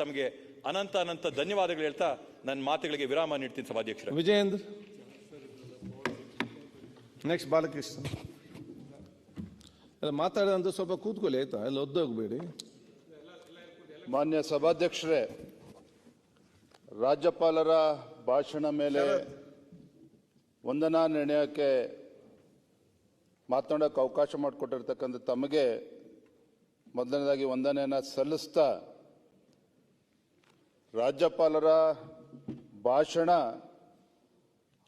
ತಮಗೆ ಅನಂತ ಅನಂತ ಧನ್ಯವಾದಗಳು ಹೇಳ್ತಾ ನನ್ನ ಮಾತುಗಳಿಗೆ ವಿರಾಮ ನೀಡ್ತೀನಿ ಸಭಾಧ್ಯಕ್ಷರೇ. ವಿಜಯೇಂದ್ರ. ನೆಕ್ಸ್ಟ್ ಬಾಲಕೃಷ್ಣ. ಅಲ್ಲ ಮಾತಾಡೋದಂತ ಸ್ವಲ್ಪ ಕೂತ್ಕೊಳ್ಳಿ ಆಯ್ತಾ? ಅಲ್ಲಿ ಒದ್ದೋಗ್ಬೇಡಿ. ಮಾನ್ಯ ಸಭಾಧ್ಯಕ್ಷರೇ ರಾಜ್ಯಪಾಲರ ಭಾಷಣ ಮೇಲೆ ವಂದನಾ ನಿರ್ಣಯಕ್ಕೆ ಮಾತನಾಡೋಕೆ ಅವಕಾಶ ಮಾಡಿಕೊಟ್ಟಿರ್ತಕ್ಕಂಥ ತಮಗೆ ಮೊದಲನೇದಾಗಿ ವಂದನೆಯನ್ನು ಸಲ್ಲಿಸ್ತಾ ರಾಜ್ಯಪಾಲರ ಭಾಷಣ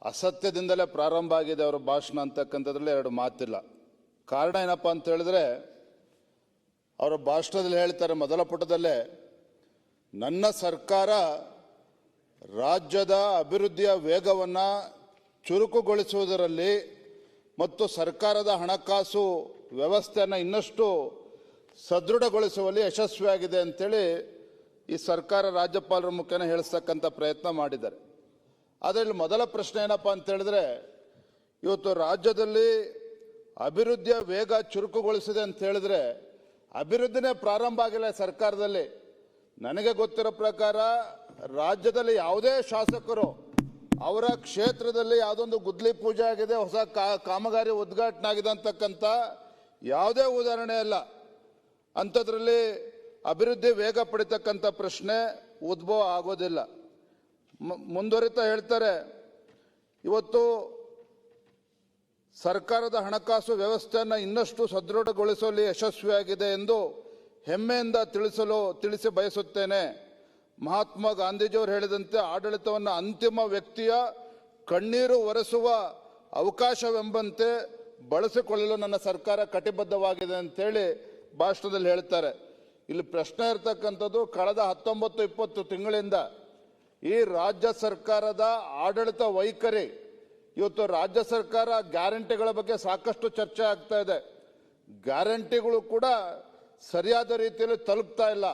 ಅಸತ್ಯದಿಂದಲೇ ಪ್ರಾರಂಭ ಆಗಿದೆ ಅವರ ಭಾಷಣ ಅಂತಕ್ಕಂಥದ್ರಲ್ಲಿ ಎರಡು ಮಾತಿಲ್ಲ. ಕಾರಣ ಏನಪ್ಪ ಅಂತ ಹೇಳಿದ್ರೆ, ಅವರ ಭಾಷಣದಲ್ಲಿ ಹೇಳ್ತಾರೆ, ಮೊದಲ ಪುಟದಲ್ಲೇ, ನನ್ನ ಸರ್ಕಾರ ರಾಜ್ಯದ ಅಭಿವೃದ್ಧಿಯ ವೇಗವನ್ನು ಚುರುಕುಗೊಳಿಸುವುದರಲ್ಲಿ ಮತ್ತು ಸರ್ಕಾರದ ಹಣಕಾಸು ವ್ಯವಸ್ಥೆಯನ್ನು ಇನ್ನಷ್ಟು ಸದೃಢಗೊಳಿಸುವಲ್ಲಿ ಯಶಸ್ವಿಯಾಗಿದೆ ಅಂತೇಳಿ ಈ ಸರ್ಕಾರ ರಾಜ್ಯಪಾಲರ ಮುಖೇನ ಹೇಳಿಸ್ತಕ್ಕಂಥ ಪ್ರಯತ್ನ ಮಾಡಿದ್ದಾರೆ. ಅದರಲ್ಲಿ ಮೊದಲ ಪ್ರಶ್ನೆ ಏನಪ್ಪ ಅಂತ ಹೇಳಿದ್ರೆ, ಇವತ್ತು ರಾಜ್ಯದಲ್ಲಿ ಅಭಿವೃದ್ಧಿಯ ವೇಗ ಚುರುಕುಗೊಳಿಸಿದೆ ಅಂತ ಹೇಳಿದ್ರೆ, ಅಭಿವೃದ್ಧಿನೇ ಪ್ರಾರಂಭ ಆಗಿಲ್ಲ ಸರ್ಕಾರದಲ್ಲಿ. ನನಗೆ ಗೊತ್ತಿರೋ ಪ್ರಕಾರ ರಾಜ್ಯದಲ್ಲಿ ಯಾವುದೇ ಶಾಸಕರು ಅವರ ಕ್ಷೇತ್ರದಲ್ಲಿ ಯಾವುದೊಂದು ಗುದ್ಲಿ ಪೂಜೆ ಆಗಿದೆ, ಹೊಸ ಕಾಮಗಾರಿ ಉದ್ಘಾಟನೆ ಆಗಿದೆ ಅಂತಕ್ಕಂಥ ಯಾವುದೇ ಉದಾಹರಣೆ ಅಲ್ಲ ಅಂಥದ್ರಲ್ಲಿ ಅಭಿವೃದ್ಧಿ ವೇಗ ಪಡಿತಕ್ಕಂಥ ಪ್ರಶ್ನೆ ಉದ್ಭವ ಆಗೋದಿಲ್ಲ. ಮುಂದುವರಿತಾ ಹೇಳ್ತಾರೆ, ಇವತ್ತು ಸರ್ಕಾರದ ಹಣಕಾಸು ವ್ಯವಸ್ಥೆಯನ್ನು ಇನ್ನಷ್ಟು ಸದೃಢಗೊಳಿಸುವಲ್ಲಿ ಯಶಸ್ವಿಯಾಗಿದೆ ಎಂದು ಹೆಮ್ಮೆಯಿಂದ ತಿಳಿಸಲು, ತಿಳಿಸಿ ಬಯಸುತ್ತೇನೆ. ಮಹಾತ್ಮ ಗಾಂಧೀಜಿಯವರು ಹೇಳಿದಂತೆ ಆಡಳಿತವನ್ನು ಅಂತಿಮ ವ್ಯಕ್ತಿಯ ಕಣ್ಣೀರು ಒರೆಸುವ ಅವಕಾಶವೆಂಬಂತೆ ಬಳಸಿಕೊಳ್ಳಲು ನನ್ನ ಸರ್ಕಾರ ಕಟಿಬದ್ಧವಾಗಿದೆ ಅಂತೇಳಿ ಭಾಷಣದಲ್ಲಿ ಹೇಳ್ತಾರೆ. ಇಲ್ಲಿ ಪ್ರಶ್ನೆ ಇರ್ತಕ್ಕಂಥದ್ದು ಕಳೆದ ಹತ್ತೊಂಬತ್ತು ಇಪ್ಪತ್ತು ತಿಂಗಳಿಂದ ಈ ರಾಜ್ಯ ಸರ್ಕಾರದ ಆಡಳಿತ ವೈಖರಿ, ಇವತ್ತು ರಾಜ್ಯ ಸರ್ಕಾರ ಗ್ಯಾರಂಟಿಗಳ ಬಗ್ಗೆ ಸಾಕಷ್ಟು ಚರ್ಚೆ ಆಗ್ತಾ ಇದೆ. ಗ್ಯಾರಂಟಿಗಳು ಕೂಡ ಸರಿಯಾದ ರೀತಿಯಲ್ಲಿ ತಲುಪ್ತಾ ಇಲ್ಲ.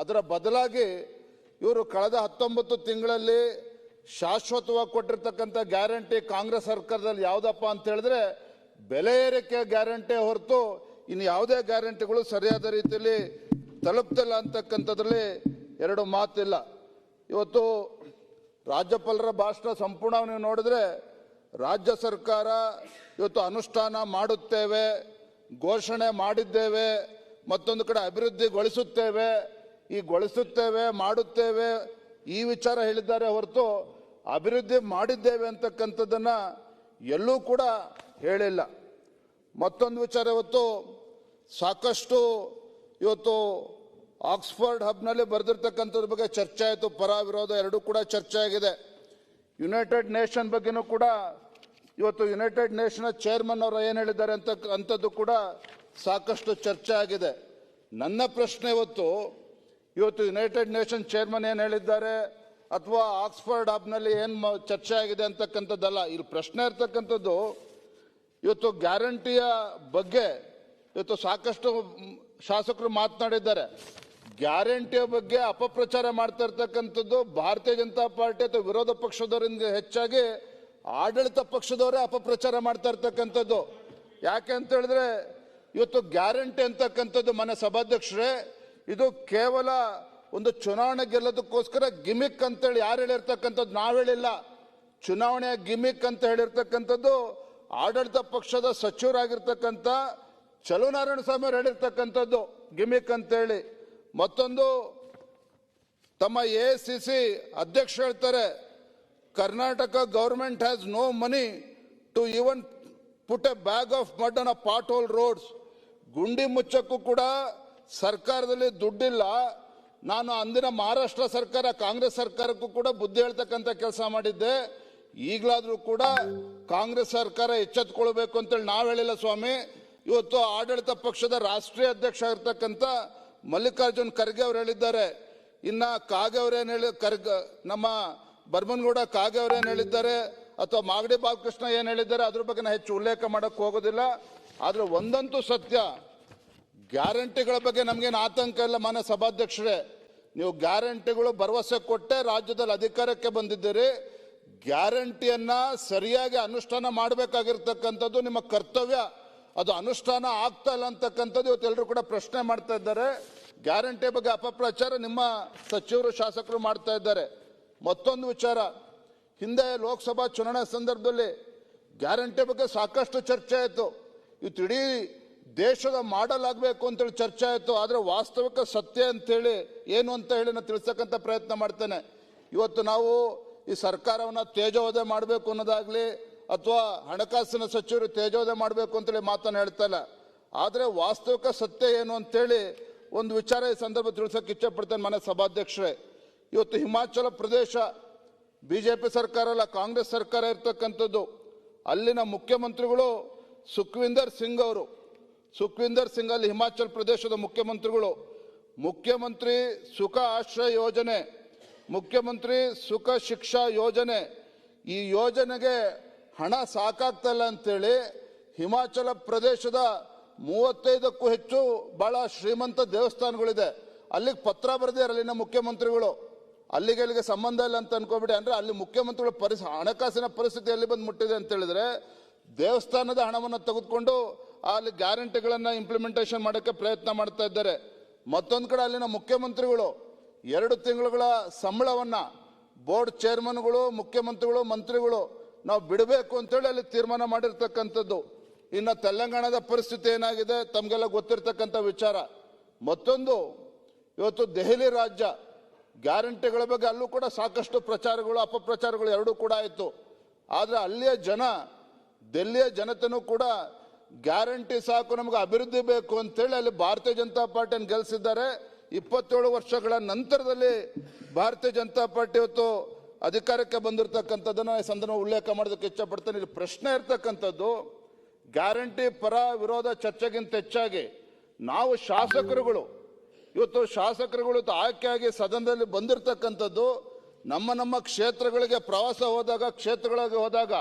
ಅದರ ಬದಲಾಗಿ ಇವರು ಕಳೆದ ಹತ್ತೊಂಬತ್ತು ತಿಂಗಳಲ್ಲಿ ಶಾಶ್ವತವಾಗಿ ಕೊಟ್ಟಿರ್ತಕ್ಕಂಥ ಗ್ಯಾರಂಟಿ ಕಾಂಗ್ರೆಸ್ ಸರ್ಕಾರದಲ್ಲಿ ಯಾವುದಪ್ಪ ಅಂತ ಹೇಳಿದ್ರೆ ಬೆಲೆ ಏರಿಕೆ ಗ್ಯಾರಂಟಿ ಹೊರತು ಇನ್ನು ಯಾವುದೇ ಗ್ಯಾರಂಟಿಗಳು ಸರಿಯಾದ ರೀತಿಯಲ್ಲಿ ತಲುಪ್ತಿಲ್ಲ ಅಂತಕ್ಕಂಥದ್ರಲ್ಲಿ ಎರಡು ಮಾತಿಲ್ಲ. ಇವತ್ತು ರಾಜ್ಯಪಾಲರ ಭಾಷಣ ಸಂಪೂರ್ಣ ನೀವು ನೋಡಿದ್ರೆ ರಾಜ್ಯ ಸರ್ಕಾರ ಇವತ್ತು ಅನುಷ್ಠಾನ ಮಾಡುತ್ತೇವೆ, ಘೋಷಣೆ ಮಾಡಿದ್ದೇವೆ, ಮತ್ತೊಂದು ಕಡೆ ಅಭಿವೃದ್ಧಿಗೊಳಿಸುತ್ತೇವೆ, ಈ ಗೊಳಿಸುತ್ತೇವೆ, ಮಾಡುತ್ತೇವೆ, ಈ ವಿಚಾರ ಹೇಳಿದ್ದಾರೆ ಹೊರತು ಅಭಿವೃದ್ಧಿ ಮಾಡಿದ್ದೇವೆ ಅಂತಕ್ಕಂಥದ್ದನ್ನ ಎಲ್ಲೂ ಕೂಡ ಹೇಳಿಲ್ಲ. ಮತ್ತೊಂದು ವಿಚಾರ ಇವತ್ತು ಸಾಕಷ್ಟು ಇವತ್ತು ಆಕ್ಸ್ಫರ್ಡ್ ಹಬ್ನಲ್ಲಿ ಬರೆದಿರ್ತಕ್ಕಂಥದ್ರ ಬಗ್ಗೆ ಚರ್ಚೆ ಆಯಿತು ಪರ ವಿರೋಧ ಎರಡೂ ಕೂಡ ಚರ್ಚೆ ಆಗಿದೆ. ಯುನೈಟೆಡ್ ನೇಷನ್ ಬಗ್ಗೆನೂ ಕೂಡ ಇವತ್ತು ಯುನೈಟೆಡ್ ನೇಷನ್ ಚೇರ್ಮನ್ ಅವರು ಏನು ಹೇಳಿದ್ದಾರೆ ಅಂತ ಅಂಥದ್ದು ಕೂಡ ಸಾಕಷ್ಟು ಚರ್ಚೆ ಆಗಿದೆ. ನನ್ನ ಪ್ರಶ್ನೆ ಇವತ್ತು ಇವತ್ತು ಯುನೈಟೆಡ್ ನೇಷನ್ ಚೇರ್ಮನ್ ಏನು ಹೇಳಿದ್ದಾರೆ, ಅಥವಾ ಆಕ್ಸ್ಫರ್ಡ್ ಹಬ್ನಲ್ಲಿ ಏನು ಚರ್ಚೆ ಆಗಿದೆ ಅಂತಕ್ಕಂಥದ್ದಲ್ಲ, ಇಲ್ಲಿ ಪ್ರಶ್ನೆ ಇರ್ತಕ್ಕಂಥದ್ದು, ಇವತ್ತು ಗ್ಯಾರಂಟಿಯ ಬಗ್ಗೆ, ಇವತ್ತು ಸಾಕಷ್ಟು ಶಾಸಕರು ಮಾತನಾಡಿದ್ದಾರೆ. ಗ್ಯಾರಂಟಿಯ ಬಗ್ಗೆ ಅಪಪ್ರಚಾರ ಮಾಡ್ತಾ ಇರ್ತಕ್ಕಂಥದ್ದು ಭಾರತೀಯ ಜನತಾ ಪಾರ್ಟಿ ಅಥವಾ ವಿರೋಧ ಪಕ್ಷದವರಿಂದ ಹೆಚ್ಚಾಗಿ ಆಡಳಿತ ಪಕ್ಷದವರೇ ಅಪಪ್ರಚಾರ ಮಾಡ್ತಾ ಇರ್ತಕ್ಕಂಥದ್ದು. ಯಾಕೆ ಅಂತ ಹೇಳಿದ್ರೆ, ಇವತ್ತು ಗ್ಯಾರಂಟಿ ಅಂತಕ್ಕಂಥದ್ದು ಮನೆ ಸಭಾಧ್ಯಕ್ಷರೇ, ಇದು ಕೇವಲ ಒಂದು ಚುನಾವಣೆ ಗೆಲ್ಲೋದಕ್ಕೋಸ್ಕರ ಗಿಮಿಕ್ ಅಂತೇಳಿ ಯಾರು ಹೇಳಿರ್ತಕ್ಕಂಥದ್ದು ನಾವು ಹೇಳಿಲ್ಲ. ಚುನಾವಣೆಯ ಗಿಮಿಕ್ ಅಂತ ಹೇಳಿರ್ತಕ್ಕಂಥದ್ದು ಆಡಳಿತ ಪಕ್ಷದ ಸಚಿವರಾಗಿರ್ತಕ್ಕಂಥ ಚಲುನಾರಾಯಣ ಸ್ವಾಮಿ ಅವರು ಹೇಳಿರ್ತಕ್ಕಂಥದ್ದು ಗಿಮಿಕ್ ಅಂತೇಳಿ. ಮತ್ತೊಂದು ತಮ್ಮ ಎ ಸಿ ಸಿ ಅಧ್ಯಕ್ಷ ಹೇಳ್ತಾರೆ, Karnataka government has no money to even put a bag of mud a pothole roads ಗುಂಡಿ ಮುಚ್ಚಕ್ಕೂ ಕೂಡ ಸರ್ಕಾರದಲ್ಲಿ ದುಡ್ಡಿಲ್ಲ. ನಾನು ಅಂದಿನ ಮಹಾರಾಷ್ಟ್ರ ಸರ್ಕಾರ, ಕಾಂಗ್ರೆಸ್ ಸರ್ಕಾರಕ್ಕೂ ಕೂಡ ಬುದ್ಧಿ ಹೇಳ್ತಕ್ಕಂಥ ಕೆಲಸ ಮಾಡಿದ್ದೆ. ಈಗಲಾದರೂ ಕೂಡ ಕಾಂಗ್ರೆಸ್ ಸರ್ಕಾರ ಎಚ್ಚೆತ್ಕೊಳ್ಬೇಕು ಅಂತೇಳಿ ನಾವು ಹೇಳಿಲ್ಲ ಸ್ವಾಮಿ. ಇವತ್ತು ಆಡಳಿತ ಪಕ್ಷದ ರಾಷ್ಟ್ರೀಯ ಅಧ್ಯಕ್ಷ ಆಗಿರ್ತಕ್ಕಂಥ ಮಲ್ಲಿಕಾರ್ಜುನ್ ಖರ್ಗೆ ಅವರು ಹೇಳಿದ್ದಾರೆ. ಇನ್ನ ಕಾಗೆ ಅವರೇನು ಹೇಳಿ ಕರ್ಗ ನಮ್ಮ ಬರ್ಮನ್ಗೌಡ ಕಾಗೆ ಅವರೇನು ಹೇಳಿದ್ದಾರೆ, ಅಥವಾ ಮಾಗಡಿ ಬಾಲಕೃಷ್ಣ ಏನು ಹೇಳಿದ್ದಾರೆ, ಅದ್ರ ಬಗ್ಗೆ ನಾನು ಹೆಚ್ಚು ಉಲ್ಲೇಖ ಮಾಡಕ್ ಹೋಗೋದಿಲ್ಲ. ಆದರೆ ಒಂದಂತೂ ಸತ್ಯ, ಗ್ಯಾರಂಟಿಗಳ ಬಗ್ಗೆ ನಮಗೇನು ಆತಂಕ ಇಲ್ಲ ಮಾನ್ಯ ಸಭಾಧ್ಯಕ್ಷರೇ. ನೀವು ಗ್ಯಾರಂಟಿಗಳು ಭರವಸೆ ಕೊಟ್ಟೆ ರಾಜ್ಯದಲ್ಲಿ ಅಧಿಕಾರಕ್ಕೆ ಬಂದಿದ್ದೀರಿ. ಗ್ಯಾರಂಟಿಯನ್ನ ಸರಿಯಾಗಿ ಅನುಷ್ಠಾನ ಮಾಡಬೇಕಾಗಿರ್ತಕ್ಕಂಥದ್ದು ನಿಮ್ಮ ಕರ್ತವ್ಯ. ಅದು ಅನುಷ್ಠಾನ ಆಗ್ತಾ ಇಲ್ಲ ಅಂತಕ್ಕಂಥದ್ದು ಇವತ್ತು ಎಲ್ಲರೂ ಕೂಡ ಪ್ರಶ್ನೆ ಮಾಡ್ತಾ ಇದ್ದಾರೆ. ಗ್ಯಾರಂಟಿ ಬಗ್ಗೆ ಅಪಪ್ರಚಾರ ನಿಮ್ಮ ಸಚಿವರು, ಶಾಸಕರು ಮಾಡ್ತಾ ಇದ್ದಾರೆ. ಮತ್ತೊಂದು ವಿಚಾರ, ಹಿಂದೆ ಲೋಕಸಭಾ ಚುನಾವಣೆ ಸಂದರ್ಭದಲ್ಲಿ ಗ್ಯಾರಂಟಿ ಬಗ್ಗೆ ಸಾಕಷ್ಟು ಚರ್ಚೆ ಆಯಿತು. ಇವತ್ತು ಇಡೀ ದೇಶದ ಮಾಡಲ್ ಆಗಬೇಕು ಅಂತೇಳಿ ಚರ್ಚೆ ಆಯಿತು. ಆದರೆ ವಾಸ್ತವಿಕ ಸತ್ಯ ಅಂತೇಳಿ ಏನು ಅಂತ ಹೇಳಿ ನಾನು ಪ್ರಯತ್ನ ಮಾಡ್ತೇನೆ. ಇವತ್ತು ನಾವು ಈ ಸರ್ಕಾರವನ್ನು ತೇಜೋವಧೆ ಮಾಡಬೇಕು ಅನ್ನೋದಾಗ್ಲಿ ಅಥವಾ ಹಣಕಾಸಿನ ಸಚಿವರು ತೇಜೋದಯ ಮಾಡಬೇಕು ಅಂತೇಳಿ ಮಾತನ್ನು ಹೇಳ್ತಾ ಇಲ್ಲ. ಆದರೆ ವಾಸ್ತವಿಕ ಸತ್ಯ ಏನು ಅಂತೇಳಿ ಒಂದು ವಿಚಾರ ಈ ಸಂದರ್ಭ ತಿಳಿಸೋಕೆ ಇಚ್ಛಪಡ್ತೇನೆ ಮನೆ ಸಭಾಧ್ಯಕ್ಷರೇ. ಇವತ್ತು Himachal Pradesh B J P ಸರ್ಕಾರ ಅಲ್ಲ ಕಾಂಗ್ರೆಸ್ ಸರ್ಕಾರ ಇರ್ತಕ್ಕಂಥದ್ದು. ಅಲ್ಲಿನ ಮುಖ್ಯಮಂತ್ರಿಗಳು ಸುಖ್ವಿಂದರ್ ಸಿಂಗ್ ಅವರು. ಸುಖ್ವಿಂದರ್ ಸಿಂಗ್ ಅಲ್ಲಿ ಹಿಮಾಚಲ ಪ್ರದೇಶದ ಮುಖ್ಯಮಂತ್ರಿಗಳು. ಮುಖ್ಯಮಂತ್ರಿ ಸುಖ ಆಶ್ರಯ ಯೋಜನೆ, ಮುಖ್ಯಮಂತ್ರಿ ಸುಖ ಶಿಕ್ಷಾ ಯೋಜನೆ. ಈ ಯೋಜನೆಗೆ ಹಣ ಸಾಕಾಗ್ತಲ್ಲ ಅಂತೇಳಿ ಹಿಮಾಚಲ ಪ್ರದೇಶದ ಮೂವತ್ತೈದಕ್ಕೂ ಹೆಚ್ಚು ಬಹಳ ಶ್ರೀಮಂತ ದೇವಸ್ಥಾನಗಳಿದೆ. ಅಲ್ಲಿಗೆ ಪತ್ರ ಬರೆದಿದ್ದಾರೆ ಅಲ್ಲಿನ ಮುಖ್ಯಮಂತ್ರಿಗಳು. ಅಲ್ಲಿಗೆ ಅಲ್ಲಿಗೆ ಸಂಬಂಧ ಇಲ್ಲ ಅಂತ ಅನ್ಕೋಬಿಡಿ. ಅಂದ್ರೆ ಅಲ್ಲಿ ಮುಖ್ಯಮಂತ್ರಿಗಳ ಪರಿಸ್, ಹಣಕಾಸಿನ ಪರಿಸ್ಥಿತಿ ಎಲ್ಲಿ ಬಂದು ಮುಟ್ಟಿದೆ ಅಂತ ಹೇಳಿದ್ರೆ ದೇವಸ್ಥಾನದ ಹಣವನ್ನು ತೆಗೆದುಕೊಂಡು ಅಲ್ಲಿ ಗ್ಯಾರಂಟಿಗಳನ್ನ ಇಂಪ್ಲಿಮೆಂಟೇಷನ್ ಮಾಡೋಕ್ಕೆ ಪ್ರಯತ್ನ ಮಾಡ್ತಾ ಇದ್ದಾರೆ. ಮತ್ತೊಂದು ಕಡೆ ಅಲ್ಲಿನ ಮುಖ್ಯಮಂತ್ರಿಗಳು ಎರಡು ತಿಂಗಳುಗಳ ಸಂಬಳವನ್ನು ಬೋರ್ಡ್ ಚೇರ್ಮನ್ಗಳು ಮುಖ್ಯಮಂತ್ರಿಗಳು, ಮಂತ್ರಿಗಳು ನಾವು ಬಿಡಬೇಕು ಅಂತೇಳಿ ಅಲ್ಲಿ ತೀರ್ಮಾನ ಮಾಡಿರ್ತಕ್ಕಂಥದ್ದು. ಇನ್ನು ತೆಲಂಗಾಣದ ಪರಿಸ್ಥಿತಿ ಏನಾಗಿದೆ ತಮಗೆಲ್ಲ ಗೊತ್ತಿರ್ತಕ್ಕಂಥ ವಿಚಾರ. ಮತ್ತೊಂದು, ಇವತ್ತು ದೆಹಲಿ ರಾಜ್ಯ ಗ್ಯಾರಂಟಿಗಳ ಬಗ್ಗೆ ಅಲ್ಲೂ ಕೂಡ ಸಾಕಷ್ಟು ಪ್ರಚಾರಗಳು, ಅಪಪ್ರಚಾರಗಳು ಎರಡೂ ಕೂಡ ಆಯಿತು. ಆದರೆ ಅಲ್ಲಿಯ ಜನ ದೆಲ್ಲಿಯ ಜನತೆನೂ ಕೂಡ ಗ್ಯಾರಂಟಿ ಸಾಕು ನಮಗೆ ಅಭಿವೃದ್ಧಿ ಬೇಕು ಅಂತೇಳಿ ಅಲ್ಲಿ ಭಾರತೀಯ ಜನತಾ ಪಾರ್ಟಿಯನ್ನು ಗೆಲ್ಲಿಸಿದ್ದಾರೆ ಇಪ್ಪತ್ತೇಳು ವರ್ಷಗಳ ನಂತರದಲ್ಲಿ ಭಾರತೀಯ ಜನತಾ ಪಾರ್ಟಿ ಇವತ್ತು ಅಧಿಕಾರಕ್ಕೆ ಬಂದಿರತಕ್ಕಂಥದ್ದನ್ನು ಈ ಸಂದರ್ಭ ಉಲ್ಲೇಖ ಮಾಡೋದಕ್ಕೆ ಇಷ್ಟಪಡ್ತೇನೆ. ಇಲ್ಲಿ ಪ್ರಶ್ನೆ ಇರ್ತಕ್ಕಂಥದ್ದು, ಗ್ಯಾರಂಟಿ ಪರ ವಿರೋಧ ಚರ್ಚೆಗಿಂತ ಹೆಚ್ಚಾಗಿ ನಾವು ಶಾಸಕರುಗಳು, ಇವತ್ತು ಶಾಸಕರುಗಳು ಆಯ್ಕೆಯಾಗಿ ಸದನದಲ್ಲಿ ಬಂದಿರತಕ್ಕಂಥದ್ದು, ನಮ್ಮ ನಮ್ಮ ಕ್ಷೇತ್ರಗಳಿಗೆ ಪ್ರವಾಸ ಹೋದಾಗ, ಕ್ಷೇತ್ರಗಳಿಗೆ ಹೋದಾಗ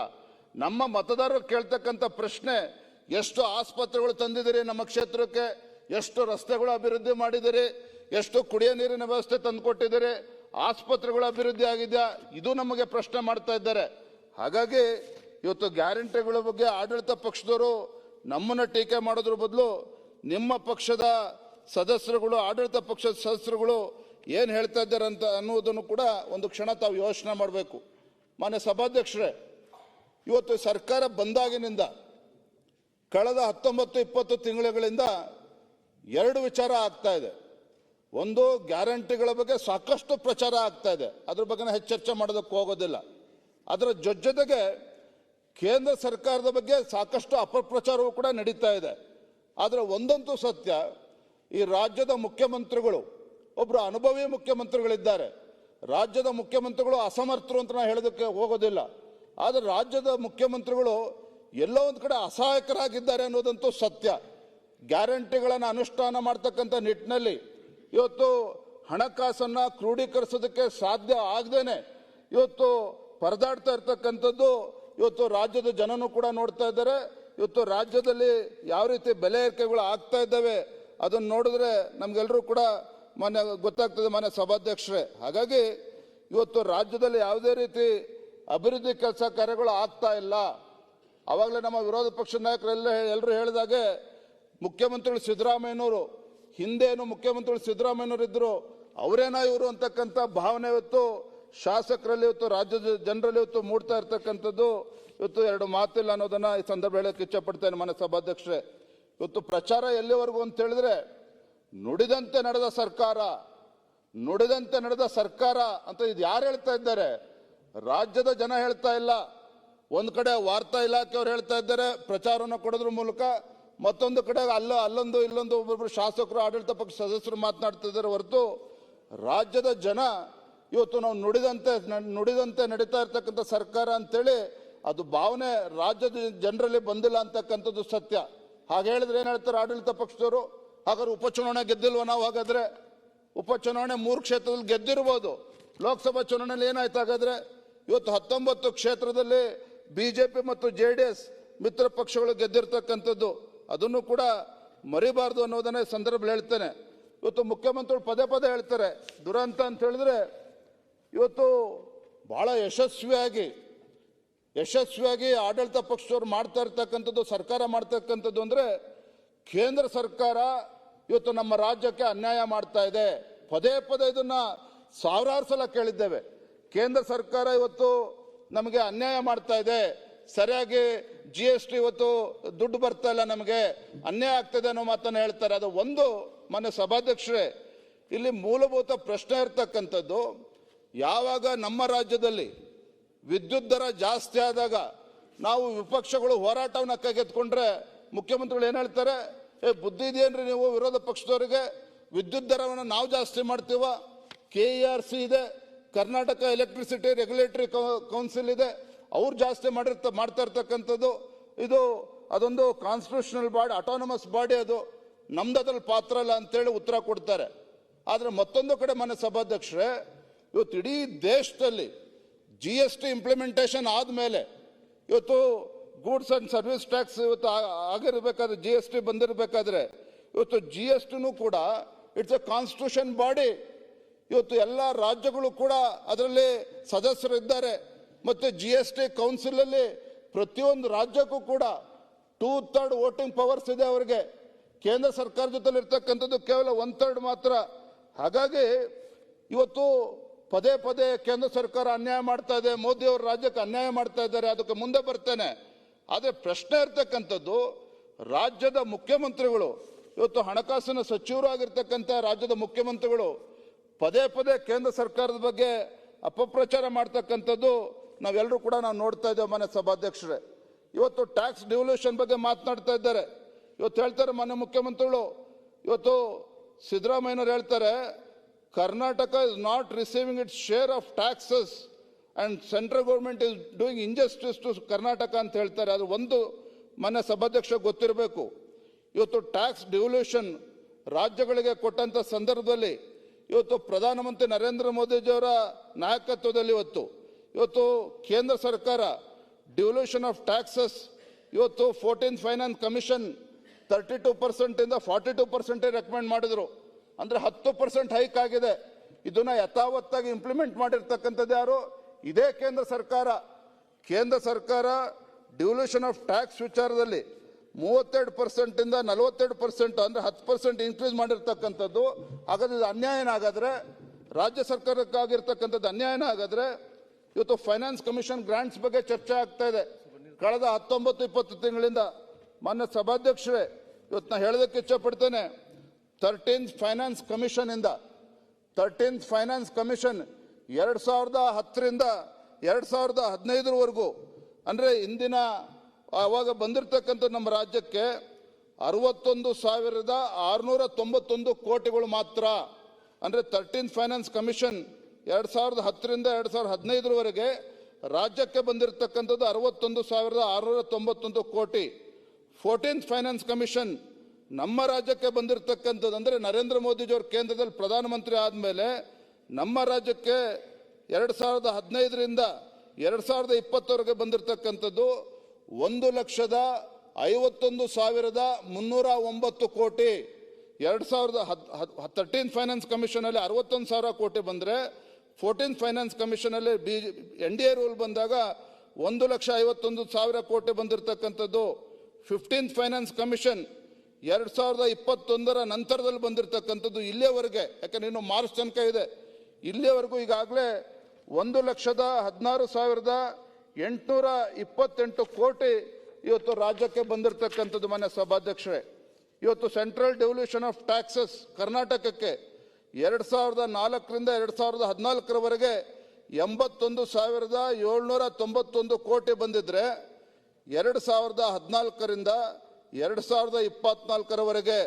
ನಮ್ಮ ಮತದಾರರು ಕೇಳ್ತಕ್ಕಂಥ ಪ್ರಶ್ನೆ, ಎಷ್ಟು ಆಸ್ಪತ್ರೆಗಳು ತಂದಿದ್ದೀರಿ ನಮ್ಮ ಕ್ಷೇತ್ರಕ್ಕೆ, ಎಷ್ಟು ರಸ್ತೆಗಳು ಅಭಿವೃದ್ಧಿ ಮಾಡಿದಿರಿ ಎಷ್ಟು ಕುಡಿಯೋ ನೀರಿನ ವ್ಯವಸ್ಥೆ ತಂದುಕೊಟ್ಟಿದ್ದೀರಿ ಆಸ್ಪತ್ರೆಗಳು ಅಭಿವೃದ್ಧಿ ಆಗಿದೆಯಾ? ಇದು ನಮಗೆ ಪ್ರಶ್ನೆ ಮಾಡ್ತಾ ಇದ್ದಾರೆ. ಹಾಗಾಗಿ ಇವತ್ತು ಗ್ಯಾರಂಟಿಗಳ ಬಗ್ಗೆ ಆಡಳಿತ ಪಕ್ಷದವರು ನಮ್ಮನ್ನು ಟೀಕೆ ಮಾಡೋದ್ರ ಬದಲು ನಿಮ್ಮ ಪಕ್ಷದ ಸದಸ್ಯರುಗಳು, ಆಡಳಿತ ಪಕ್ಷದ ಸದಸ್ಯರುಗಳು ಏನು ಹೇಳ್ತಾ ಇದ್ದಾರೆ ಅಂತ ಅನ್ನುವುದನ್ನು ಕೂಡ ಒಂದು ಕ್ಷಣ ತಾವು ಯೋಚನೆ ಮಾಡಬೇಕು. ಮಾನ್ಯ ಸಭಾಧ್ಯಕ್ಷರೇ, ಇವತ್ತು ಸರ್ಕಾರ ಬಂದಾಗಿನಿಂದ ಕಳೆದ ಹತ್ತೊಂಬತ್ತು ಇಪ್ಪತ್ತು ತಿಂಗಳುಗಳಿಂದ ಎರಡು ವಿಚಾರ ಆಗ್ತಾ ಇದೆ. ಒಂದು ಗ್ಯಾರಂಟಿಗಳ ಬಗ್ಗೆ ಸಾಕಷ್ಟು ಪ್ರಚಾರ ಆಗ್ತಾ ಇದೆ. ಅದ್ರ ಬಗ್ಗೆ ಹೆಚ್ಚು ಚರ್ಚೆ ಮಾಡೋದಕ್ಕೆ ಹೋಗೋದಿಲ್ಲ. ಅದರ ಜೊತೆಗೆ ಕೇಂದ್ರ ಸರ್ಕಾರದ ಬಗ್ಗೆ ಸಾಕಷ್ಟು ಅಪಪ್ರಚಾರವೂ ಕೂಡ ನಡೀತಾ ಇದೆ. ಆದರೆ ಒಂದಂತೂ ಸತ್ಯ, ಈ ರಾಜ್ಯದ ಮುಖ್ಯಮಂತ್ರಿಗಳು ಒಬ್ಬರು ಅನುಭವಿ ಮುಖ್ಯಮಂತ್ರಿಗಳಿದ್ದಾರೆ. ರಾಜ್ಯದ ಮುಖ್ಯಮಂತ್ರಿಗಳು ಅಸಮರ್ಥರು ಅಂತ ನಾನು ಹೇಳೋದಕ್ಕೆ ಹೋಗೋದಿಲ್ಲ. ಆದರೆ ರಾಜ್ಯದ ಮುಖ್ಯಮಂತ್ರಿಗಳು ಎಲ್ಲೋ ಒಂದು ಕಡೆ ಅಸಹಾಯಕರಾಗಿದ್ದಾರೆ ಅನ್ನೋದಂತೂ ಸತ್ಯ. ಗ್ಯಾರಂಟಿಗಳನ್ನು ಅನುಷ್ಠಾನ ಮಾಡ್ತಕ್ಕಂಥ ನಿಟ್ಟಿನಲ್ಲಿ ಇವತ್ತು ಹಣಕಾಸನ್ನ ಕ್ರೋಢೀಕರಿಸೋದಕ್ಕೆ ಸಾಧ್ಯ ಆಗದೇನೆ. ಇವತ್ತು ಪರದಾಡ್ತಾ ಇರ್ತಕ್ಕಂಥದ್ದು, ಇವತ್ತು ರಾಜ್ಯದ ಜನನು ಕೂಡ ನೋಡ್ತಾ ಇದ್ದಾರೆ. ಇವತ್ತು ರಾಜ್ಯದಲ್ಲಿ ಯಾವ ರೀತಿ ಬೆಲೆ ಏರಿಕೆಗಳು ಆಗ್ತಾ ಇದ್ದಾವೆ, ಅದನ್ನು ನೋಡಿದ್ರೆ ನಮ್ಗೆಲ್ಲರೂ ಕೂಡ ಮಾನ್ಯ ಗೊತ್ತಾಗ್ತದೆ, ಮಾನ್ಯ ಸಭಾಧ್ಯಕ್ಷರೇ. ಹಾಗಾಗಿ ಇವತ್ತು ರಾಜ್ಯದಲ್ಲಿ ಯಾವುದೇ ರೀತಿ ಅಭಿವೃದ್ಧಿ ಕೆಲಸ ಕಾರ್ಯಗಳು ಆಗ್ತಾ ಇಲ್ಲ. ಆವಾಗಲೇ ನಮ್ಮ ವಿರೋಧ ಪಕ್ಷ ನಾಯಕರೆಲ್ಲ ಎಲ್ಲರೂ ಹೇಳಿದಾಗೆ ಮುಖ್ಯಮಂತ್ರಿಗಳು ಸಿದ್ದರಾಮಯ್ಯನವರು ಹಿಂದೇನು ಮುಖ್ಯಮಂತ್ರಿಗಳು ಸಿದ್ದರಾಮಯ್ಯನವರಿದ್ದರು ಅವರೇನೋ ಇವರು ಅಂತಕ್ಕಂಥ ಭಾವನೆ ಇವತ್ತು ಶಾಸಕರಲ್ಲಿ ಇವತ್ತು ರಾಜ್ಯದ ಜನರಲ್ಲಿ ಇವತ್ತು ಮೂಡ್ತಾ ಇರ್ತಕ್ಕಂಥದ್ದು. ಇವತ್ತು ಎರಡು ಮಾತಿಲ್ಲ ಅನ್ನೋದನ್ನು ಈ ಸಂದರ್ಭ ಹೇಳೋಕ್ಕೆ ಇಚ್ಛಪಡ್ತೇನೆ ಮನೆ ಸಭಾಧ್ಯಕ್ಷರೇ ಇವತ್ತು ಪ್ರಚಾರ ಎಲ್ಲಿವರೆಗೂ ಅಂತ ಹೇಳಿದ್ರೆ, ನುಡಿದಂತೆ ನಡೆದ ಸರ್ಕಾರ, ನುಡಿದಂತೆ ನಡೆದ ಸರ್ಕಾರ ಅಂತ ಇದು ಯಾರು ಹೇಳ್ತಾ ಇದ್ದಾರೆ? ರಾಜ್ಯದ ಜನ ಹೇಳ್ತಾ ಇಲ್ಲ. ಒಂದು ಕಡೆ ವಾರ್ತಾ ಇಲಾಖೆಯವರು ಹೇಳ್ತಾ ಇದ್ದಾರೆ ಪ್ರಚಾರವನ್ನು ಕೊಡೋದ್ರ ಮೂಲಕ ಮತ್ತೊಂದು ಕಡೆ ಅಲ್ಲ, ಅಲ್ಲೊಂದು, ಇಲ್ಲೊಂದು ಒಬ್ಬೊಬ್ಬರು ಶಾಸಕರು, ಆಡಳಿತ ಪಕ್ಷ ಸದಸ್ಯರು ಮಾತನಾಡ್ತಿದ್ದಾರೆ ಹೊರತು ರಾಜ್ಯದ ಜನ ಇವತ್ತು ನಾವು ನುಡಿದಂತೆ ನುಡಿದಂತೆ ನಡೀತಾ ಇರ್ತಕ್ಕಂಥ ಸರ್ಕಾರ ಅಂತೇಳಿ ಅದು ಭಾವನೆ ರಾಜ್ಯದ ಜನರಲ್ಲಿ ಬಂದಿಲ್ಲ ಅಂತಕ್ಕಂಥದ್ದು ಸತ್ಯ. ಹಾಗೆ ಹೇಳಿದ್ರೆ ಏನು ಹೇಳ್ತಾರೆ ಆಡಳಿತ ಪಕ್ಷದವರು? ಹಾಗಾದ್ರೆ ಉಪಚುನಾವಣೆ ಗೆದ್ದಿಲ್ವ ನಾವು? ಹಾಗಾದ್ರೆ ಉಪಚುನಾವಣೆ ಮೂರು ಕ್ಷೇತ್ರದಲ್ಲಿ ಗೆದ್ದಿರ್ಬೋದು. ಲೋಕಸಭಾ ಚುನಾವಣೆಯಲ್ಲಿ ಏನಾಯ್ತು? ಹಾಗಾದ್ರೆ ಇವತ್ತು ಹತ್ತೊಂಬತ್ತು ಕ್ಷೇತ್ರದಲ್ಲಿ ಬಿಜೆಪಿ ಮತ್ತು ಜೆ ಡಿ ಎಸ್ ಮಿತ್ರ ಪಕ್ಷಗಳು ಗೆದ್ದಿರ್ತಕ್ಕಂಥದ್ದು. ಅದನ್ನು ಕೂಡ ಮರಿಬಾರ್ದು ಅನ್ನೋದನ್ನೇ ಸಂದರ್ಭ ಹೇಳ್ತೇನೆ. ಇವತ್ತು ಮುಖ್ಯಮಂತ್ರಿಗಳು ಪದೇ ಪದೇ ಹೇಳ್ತಾರೆ, ದುರಂತ ಅಂತ ಹೇಳಿದ್ರೆ ಇವತ್ತು ಬಹಳ ಯಶಸ್ವಿಯಾಗಿ ಯಶಸ್ವಿಯಾಗಿ ಆಡಳಿತ ಪಕ್ಷದವ್ರು ಮಾಡ್ತಾ ಇರ್ತಕ್ಕಂಥದ್ದು, ಸರ್ಕಾರ ಮಾಡ್ತಕ್ಕಂಥದ್ದು ಅಂದರೆ ಕೇಂದ್ರ ಸರ್ಕಾರ ಇವತ್ತು ನಮ್ಮ ರಾಜ್ಯಕ್ಕೆ ಅನ್ಯಾಯ ಮಾಡ್ತಾ ಇದೆ. ಪದೇ ಪದೇ ಇದನ್ನು ಸಾವಿರಾರು ಸಲ ಕೇಳಿದ್ದೇವೆ. ಕೇಂದ್ರ ಸರ್ಕಾರ ಇವತ್ತು ನಮಗೆ ಅನ್ಯಾಯ ಮಾಡ್ತಾ ಇದೆ. ಸರಿಯಾಗಿ ಜಿ ಎಸ್ ಟಿ ಇವತ್ತು ದುಡ್ಡು ಬರ್ತಾ ಇಲ್ಲ ನಮಗೆ. ಅನ್ಯಾಯ ಆಗ್ತದೆ ಅನ್ನೋ ಮಾತನ್ನು ಹೇಳ್ತಾರೆ. ಅದು ಒಂದು ಮನೆ ಸಭಾಧ್ಯಕ್ಷರೇ, ಇಲ್ಲಿ ಮೂಲಭೂತ ಪ್ರಶ್ನೆ ಇರ್ತಕ್ಕಂಥದ್ದು, ಯಾವಾಗ ನಮ್ಮ ರಾಜ್ಯದಲ್ಲಿ ವಿದ್ಯುತ್ ದರ ಜಾಸ್ತಿ ಆದಾಗ ನಾವು ವಿಪಕ್ಷಗಳು ಹೋರಾಟವನ್ನು ಕೈಗೆತ್ಕೊಂಡ್ರೆ ಮುಖ್ಯಮಂತ್ರಿಗಳು ಏನು ಹೇಳ್ತಾರೆ? ಏ, ಬುದ್ಧಿ ಇದೆಯೇನ್ರಿ ನೀವು ವಿರೋಧ ಪಕ್ಷದವರಿಗೆ? ವಿದ್ಯುತ್ ದರವನ್ನು ನಾವು ಜಾಸ್ತಿ ಮಾಡ್ತೀವ? ಕೆ ಆರ್ ಸಿ ಇದೆ. ಕರ್ನಾಟಕ ಎಲೆಕ್ಟ್ರಿಸಿಟಿ ರೆಗ್ಯುಲೇಟರಿ ಕೌನ್ಸಿಲ್ ಇದೆ. ಅವ್ರು ಜಾಸ್ತಿ ಮಾಡಿರ್ತ, ಮಾಡ್ತಾ ಇರ್ತಕ್ಕಂಥದ್ದು ಇದು ಅದೊಂದು ಕಾನ್ಸ್ಟಿಟ್ಯೂಷನಲ್ ಬಾಡಿ ಅಟಾನಮಸ್ ಬಾಡಿ ಅದು. ನಮ್ದು ಅದ್ರಲ್ಲಿ ಪಾತ್ರ ಅಲ್ಲ ಅಂತೇಳಿ ಉತ್ತರ ಕೊಡ್ತಾರೆ. ಆದರೆ ಮತ್ತೊಂದು ಕಡೆ ಮನೆ ಸಭಾಧ್ಯಕ್ಷರೇ, ಇವತ್ತು ಇಡೀ ದೇಶದಲ್ಲಿ ಜಿ ಎಸ್ ಟಿ ಇಂಪ್ಲಿಮೆಂಟೇಷನ್ ಆದಮೇಲೆ ಇವತ್ತು ಗೂಡ್ಸ್ ಆ್ಯಂಡ್ ಸರ್ವಿಸ್ ಟ್ಯಾಕ್ಸ್ ಇವತ್ತು ಆಗಿರಬೇಕಾದ್ರೆ ಜಿ ಎಸ್ ಟಿ ಬಂದಿರಬೇಕಾದ್ರೆ ಇವತ್ತು ಜಿ ಎಸ್ ಟಿನೂ ಕೂಡ ಇಟ್ಸ್ ಎ ಕಾನ್ಸ್ಟಿಟ್ಯೂಷನ್ ಬಾಡಿ ಇವತ್ತು ಎಲ್ಲ ರಾಜ್ಯಗಳು ಕೂಡ ಅದರಲ್ಲಿ ಸದಸ್ಯರಿದ್ದಾರೆ ಮತ್ತು ಜಿ ಎಸ್ ಟಿ ಕೌನ್ಸಿಲಲ್ಲಿ ಪ್ರತಿಯೊಂದು ರಾಜ್ಯಕ್ಕೂ ಕೂಡ ಟೂ ಥರ್ಡ್ ವೋಟಿಂಗ್ ಪವರ್ಸ್ ಇದೆ ಅವರಿಗೆ. ಕೇಂದ್ರ ಸರ್ಕಾರ ಜೊತೆಲಿ ಇರ್ತಕ್ಕಂಥದ್ದು ಕೇವಲ ಒನ್ ಥರ್ಡ್ ಮಾತ್ರ. ಹಾಗಾಗಿ ಇವತ್ತು ಪದೇ ಪದೇ ಕೇಂದ್ರ ಸರ್ಕಾರ ಅನ್ಯಾಯ ಮಾಡ್ತಾ ಇದೆ, ಮೋದಿ ಅವರು ರಾಜ್ಯಕ್ಕೆ ಅನ್ಯಾಯ ಮಾಡ್ತಾ ಇದ್ದಾರೆ, ಅದಕ್ಕೆ ಮುಂದೆ ಬರ್ತೇನೆ. ಆದರೆ ಪ್ರಶ್ನೆ ಇರ್ತಕ್ಕಂಥದ್ದು, ರಾಜ್ಯದ ಮುಖ್ಯಮಂತ್ರಿಗಳು, ಇವತ್ತು ಹಣಕಾಸಿನ ಸಚಿವರು ಆಗಿರ್ತಕ್ಕಂಥ ರಾಜ್ಯದ ಮುಖ್ಯಮಂತ್ರಿಗಳು, ಪದೇ ಪದೇ ಕೇಂದ್ರ ಸರ್ಕಾರದ ಬಗ್ಗೆ ಅಪಪ್ರಚಾರ ಮಾಡ್ತಕ್ಕಂಥದ್ದು ನಾವೆಲ್ಲರೂ ಕೂಡ ನಾವು ನೋಡ್ತಾ ಇದ್ದೇವೆ ಮನೆ ಸಭಾಧ್ಯಕ್ಷರೇ. ಇವತ್ತು ಟ್ಯಾಕ್ಸ್ ಡಿವಲ್ಯೂಷನ್ ಬಗ್ಗೆ ಮಾತನಾಡ್ತಾ ಇದ್ದಾರೆ. ಇವತ್ತು ಹೇಳ್ತಾರೆ ಮನೆ ಮುಖ್ಯಮಂತ್ರಿಗಳು, ಇವತ್ತು ಸಿದ್ದರಾಮಯ್ಯನವ್ರು ಹೇಳ್ತಾರೆ, Karnataka is not receiving its share of taxes and central government is doing injustice to Karnataka ಅಂತ ಹೇಳ್ತಾರೆ. ಅದು ಒಂದು ಮನೆ ಸಭಾಧ್ಯಕ್ಷ ಗೊತ್ತಿರಬೇಕು. ಇವತ್ತು ಟ್ಯಾಕ್ಸ್ ಡಿವಲ್ಯೂಷನ್ ರಾಜ್ಯಗಳಿಗೆ ಕೊಟ್ಟಂಥ ಸಂದರ್ಭದಲ್ಲಿ, ಇವತ್ತು ಪ್ರಧಾನಮಂತ್ರಿ ನರೇಂದ್ರ ಮೋದಿಜಿಯವರ ನಾಯಕತ್ವದಲ್ಲಿ ಇವತ್ತು ಇವತ್ತು ಕೇಂದ್ರ ಸರ್ಕಾರ ಡಿವಲ್ಯೂಷನ್ ಆಫ್ ಟ್ಯಾಕ್ಸಸ್ ಇವತ್ತು fourteen finance commission thirty two ಪರ್ಸೆಂಟಿಂದ forty two ಪರ್ಸೆಂಟೇ ರೆಕಮೆಂಡ್ ಮಾಡಿದ್ರು. ಅಂದರೆ ಹತ್ತು ಪರ್ಸೆಂಟ್ ಹೈಕ್ ಆಗಿದೆ. ಇದನ್ನ ಯಥಾವತ್ತಾಗಿ ಇಂಪ್ಲಿಮೆಂಟ್ ಮಾಡಿರ್ತಕ್ಕಂಥದ್ದು ಯಾರು? ಇದೇ ಕೇಂದ್ರ ಸರ್ಕಾರ. ಕೇಂದ್ರ ಸರ್ಕಾರ ಡಿವಲ್ಯೂಷನ್ ಆಫ್ ಟ್ಯಾಕ್ಸ್ ವಿಚಾರದಲ್ಲಿ ಮೂವತ್ತೆರಡು ಪರ್ಸೆಂಟಿಂದ ನಲವತ್ತೆರಡು ಪರ್ಸೆಂಟ್ ಅಂದರೆ ಹತ್ತು ಪರ್ಸೆಂಟ್ ಇನ್ಕ್ರೀಸ್ ಮಾಡಿರ್ತಕ್ಕಂಥದ್ದು. ಹಾಗಾದ್ರೆ ಇದು ಅನ್ಯಾಯನ ಆಗಾದರೆ ರಾಜ್ಯ ಸರ್ಕಾರಕ್ಕಾಗಿರ್ತಕ್ಕಂಥದ್ದು ಅನ್ಯಾಯನ ಹಾಗಾದ್ರೆ ಇವತ್ತು ಫೈನಾನ್ಸ್ ಕಮಿಷನ್ ಗ್ರಾಂಟ್ಸ್ ಬಗ್ಗೆ ಚರ್ಚೆ ಆಗ್ತಾ ಇದೆ. ಕಳೆದ ಹತ್ತೊಂಬತ್ತು ಇಪ್ಪತ್ತು ತಿಂಗಳಿಂದ ಮಾನ್ಯ ಸಭಾಧ್ಯಕ್ಷರೇ, ಇವತ್ತು ನಾನು ಹೇಳೋದಕ್ಕೆ ಇಚ್ಛಪಡ್ತೇನೆ ತರ್ಟೀನ್ ಫೈನಾನ್ಸ್ ಕಮಿಷನ್ ಇಂದ ತರ್ಟೀನ್ತ್ ಫೈನಾನ್ಸ್ ಕಮಿಷನ್ ಎರಡು ಸಾವಿರದ ಹತ್ತರಿಂದ ಎರಡು ಸಾವಿರದ ಹದಿನೈದರವರೆಗೂ ಅಂದರೆ ಇಂದಿನ ಆವಾಗ ಬಂದಿರತಕ್ಕಂಥ ನಮ್ಮ ರಾಜ್ಯಕ್ಕೆ ಅರವತ್ತೊಂದು ಸಾವಿರದ ಆರುನೂರ ತೊಂಬತ್ತೊಂದು ಕೋಟಿಗಳು ಮಾತ್ರ. ಅಂದರೆ ತರ್ಟೀನ್ ಫೈನಾನ್ಸ್ ಕಮಿಷನ್ ಎರಡು ಸಾವಿರದ ಹತ್ತರಿಂದ ಎರಡು ಸಾವಿರದ ಹದಿನೈದರವರೆಗೆ ರಾಜ್ಯಕ್ಕೆ ಬಂದಿರತಕ್ಕಂಥದ್ದು ಅರವತ್ತೊಂದು ಸಾವಿರದ ಆರುನೂರ ತೊಂಬತ್ತೊಂದು ಕೋಟಿ. ಫೋರ್ಟೀನ್ತ್ ಫೈನಾನ್ಸ್ ಕಮಿಷನ್ ನಮ್ಮ ರಾಜ್ಯಕ್ಕೆ ಬಂದಿರತಕ್ಕಂಥದ್ದು ಅಂದರೆ ನರೇಂದ್ರ ಮೋದಿಜಿಯವರು ಕೇಂದ್ರದಲ್ಲಿ ಪ್ರಧಾನಮಂತ್ರಿ ಆದಮೇಲೆ ನಮ್ಮ ರಾಜ್ಯಕ್ಕೆ ಎರಡು ಸಾವಿರದ ಹದಿನೈದರಿಂದ ಎರಡು ಸಾವಿರದ ಇಪ್ಪತ್ತವರೆಗೆ ಬಂದಿರತಕ್ಕಂಥದ್ದು ಒಂದು ಲಕ್ಷದ ಐವತ್ತೊಂದು ಸಾವಿರದ ಮುನ್ನೂರ ಒಂಬತ್ತು ಕೋಟಿ. ಎರಡು ಸಾವಿರದ ಹದ್ ತರ್ಟೀನ್ ಫೈನಾನ್ಸ್ ಕಮಿಷನಲ್ಲಿ ಅರವತ್ತೊಂದು ಸಾವಿರ ಕೋಟಿ ಬಂದರೆ fourteen finance ಕಮಿಷನಲ್ಲಿ B, N D A rule ಬಂದಾಗ ಒಂದು ಲಕ್ಷ ಐವತ್ತೊಂದು ಸಾವಿರ ಕೋಟಿ ಬಂದಿರತಕ್ಕಂಥದ್ದು. ಫಿಫ್ಟೀನ್ ಫೈನಾನ್ಸ್ ಕಮಿಷನ್ ಎರಡು ಸಾವಿರದ ಇಪ್ಪತ್ತೊಂದರ ನಂತರದಲ್ಲಿ ಬಂದಿರತಕ್ಕಂಥದ್ದು ಇಲ್ಲಿಯವರೆಗೆ. ಯಾಕಂದ್ರೆ ಇನ್ನು ಮಾರ್ಚ್ ತನಕ ಇದೆ. ಇಲ್ಲಿಯವರೆಗೂ ಈಗಾಗಲೇ ಒಂದು ಲಕ್ಷದ ಹದಿನಾರು ಸಾವಿರದ ಎಂಟುನೂರ ಇಪ್ಪತ್ತೆಂಟು ಕೋಟಿ ಇವತ್ತು ರಾಜ್ಯಕ್ಕೆ ಬಂದಿರತಕ್ಕಂಥದ್ದು ಮನೆ ಸಭಾಧ್ಯಕ್ಷರೇ. ಇವತ್ತು ಸೆಂಟ್ರಲ್ ಡೆವಲ್ಯೂಷನ್ ಆಫ್ ಟ್ಯಾಕ್ಸಸ್ ಕರ್ನಾಟಕಕ್ಕೆ ಎರಡು ಸಾವಿರದ ನಾಲ್ಕರಿಂದ ಎರಡು ಸಾವಿರದ ಹದಿನಾಲ್ಕರವರೆಗೆ ಎಂಬತ್ತೊಂದು ಸಾವಿರದ ಏಳ್ನೂರ ತೊಂಬತ್ತೊಂದು ಕೋಟಿ ಬಂದಿದ್ರೆ ಎರಡು ಸಾವಿರದ ಹದಿನಾಲ್ಕರಿಂದ ಎರಡು ಸಾವಿರದ ಇಪ್ಪತ್ನಾಲ್ಕರವರೆಗೆ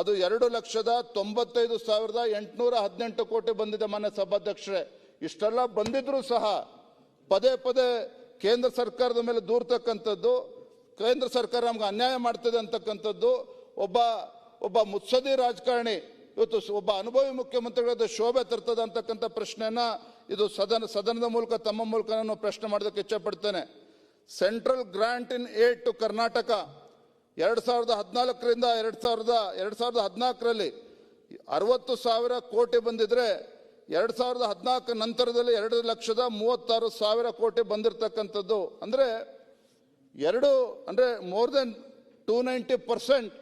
ಅದು ಎರಡು ಲಕ್ಷದ ತೊಂಬತ್ತೈದು ಸಾವಿರದ ಎಂಟುನೂರ ಹದಿನೆಂಟು ಕೋಟಿ ಬಂದಿದೆ ಮಾನ್ಯ ಸಭಾಧ್ಯಕ್ಷರೇ. ಇಷ್ಟೆಲ್ಲ ಬಂದಿದ್ರೂ ಸಹ ಪದೇ ಪದೇ ಕೇಂದ್ರ ಸರ್ಕಾರದ ಮೇಲೆ ದೂರ್ತಕ್ಕಂಥದ್ದು, ಕೇಂದ್ರ ಸರ್ಕಾರ ನಮ್ಗೆ ಅನ್ಯಾಯ ಮಾಡ್ತದೆ ಅಂತಕ್ಕಂಥದ್ದು, ಒಬ್ಬ ಒಬ್ಬ ಮುತ್ಸದಿ ರಾಜಕಾರಣಿ ಇವತ್ತು ಒಬ್ಬ ಅನುಭವಿ ಮುಖ್ಯಮಂತ್ರಿಗಳಾದ ಶೋಭೆ ತರ್ತದೆ ಅಂತಕ್ಕಂಥ ಪ್ರಶ್ನೆಯನ್ನ ಇದು ಸದನ, ಸದನದ ಮೂಲಕ ತಮ್ಮ ಮೂಲಕ ನಾನು ಪ್ರಶ್ನೆ ಮಾಡೋದಕ್ಕೆ ಇಚ್ಛಪಡ್ತೇನೆ. Central grant in aid to Karnataka. ಎರಡು ಸಾವಿರದ ಹದಿನಾಲ್ಕರಿಂದ ಎರಡು ಸಾವಿರದ ಎರಡು ಸಾವಿರದ ಹದಿನಾಲ್ಕರಲ್ಲಿ ಅರವತ್ತು ಸಾವಿರ ಕೋಟಿ ಬಂದಿದ್ರೆ ಎರಡು ಸಾವಿರದ ಹದಿನಾಲ್ಕು ನಂತರದಲ್ಲಿ ಎರಡು ಲಕ್ಷದ ಮೂವತ್ತಾರು ಸಾವಿರ ಕೋಟಿ ಬಂದಿರತಕ್ಕಂಥದ್ದು. ಅಂದರೆ ಎರಡು, ಅಂದರೆ more than two ninety percent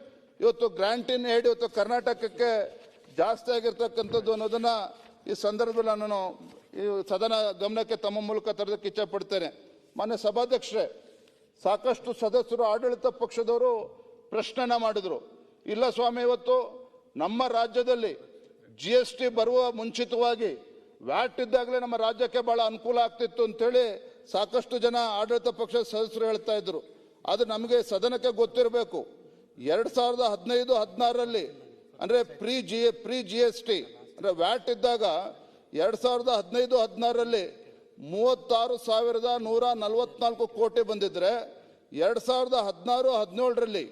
ಇವತ್ತು ಗ್ರಾಂಟ್ ಇನ್ ಇವತ್ತು ಕರ್ನಾಟಕಕ್ಕೆ ಜಾಸ್ತಿ ಆಗಿರ್ತಕ್ಕಂಥದ್ದು ಅನ್ನೋದನ್ನ ಈ ಸಂದರ್ಭದಲ್ಲಿ ನಾನು ಈ ಸದನ ಗಮನಕ್ಕೆ ತಮ್ಮ ಮೂಲಕ ತರೋದಕ್ಕೆ ಇಚ್ಛೆ ಪಡ್ತೇನೆ ಮಾನ್ಯ ಸಭಾಧ್ಯಕ್ಷರೇ, ಸಾಕಷ್ಟು ಸದಸ್ಯರು ಆಡಳಿತ ಪಕ್ಷದವರು ಪ್ರಶ್ನೆನ ಮಾಡಿದ್ರು. ಇಲ್ಲ ಸ್ವಾಮಿ, ಇವತ್ತು ನಮ್ಮ ರಾಜ್ಯದಲ್ಲಿ ಜಿ ಎಸ್ ಟಿ ಬರುವ ಮುಂಚಿತವಾಗಿ ವ್ಯಾಟ್ ಇದ್ದಾಗಲೇ ನಮ್ಮ ರಾಜ್ಯಕ್ಕೆ ಬಹಳ ಅನುಕೂಲ ಆಗ್ತಿತ್ತು ಅಂತೇಳಿ ಸಾಕಷ್ಟು ಜನ ಆಡಳಿತ ಪಕ್ಷದ ಸದಸ್ಯರು ಹೇಳ್ತಾ ಇದ್ರು. ಅದು ನಮಗೆ ಸದನಕ್ಕೆ ಗೊತ್ತಿರಬೇಕು. ಎರಡು ಸಾವಿರದ ಹದಿನೈದು, ಹದಿನಾರರಲ್ಲಿ ಅಂದ್ರೆ pre G pre G S T, ಅಂದ್ರೆ ವ್ಯಾಟ್ ಇದ್ದಾಗ ಎರಡು ಸಾವಿರದ ಹದಿನೈದು, ಹದಿನಾರರಲ್ಲಿ ಮೂವತ್ತಾರು ಸಾವಿರದ ನೂರ ನಲವತ್ನಾಲ್ಕು ಕೋಟಿ ಬಂದಿದ್ರೆ ಎರಡು ಸಾವಿರದ ಹದಿನಾರು, ಹದಿನೇಳರಲ್ಲಿ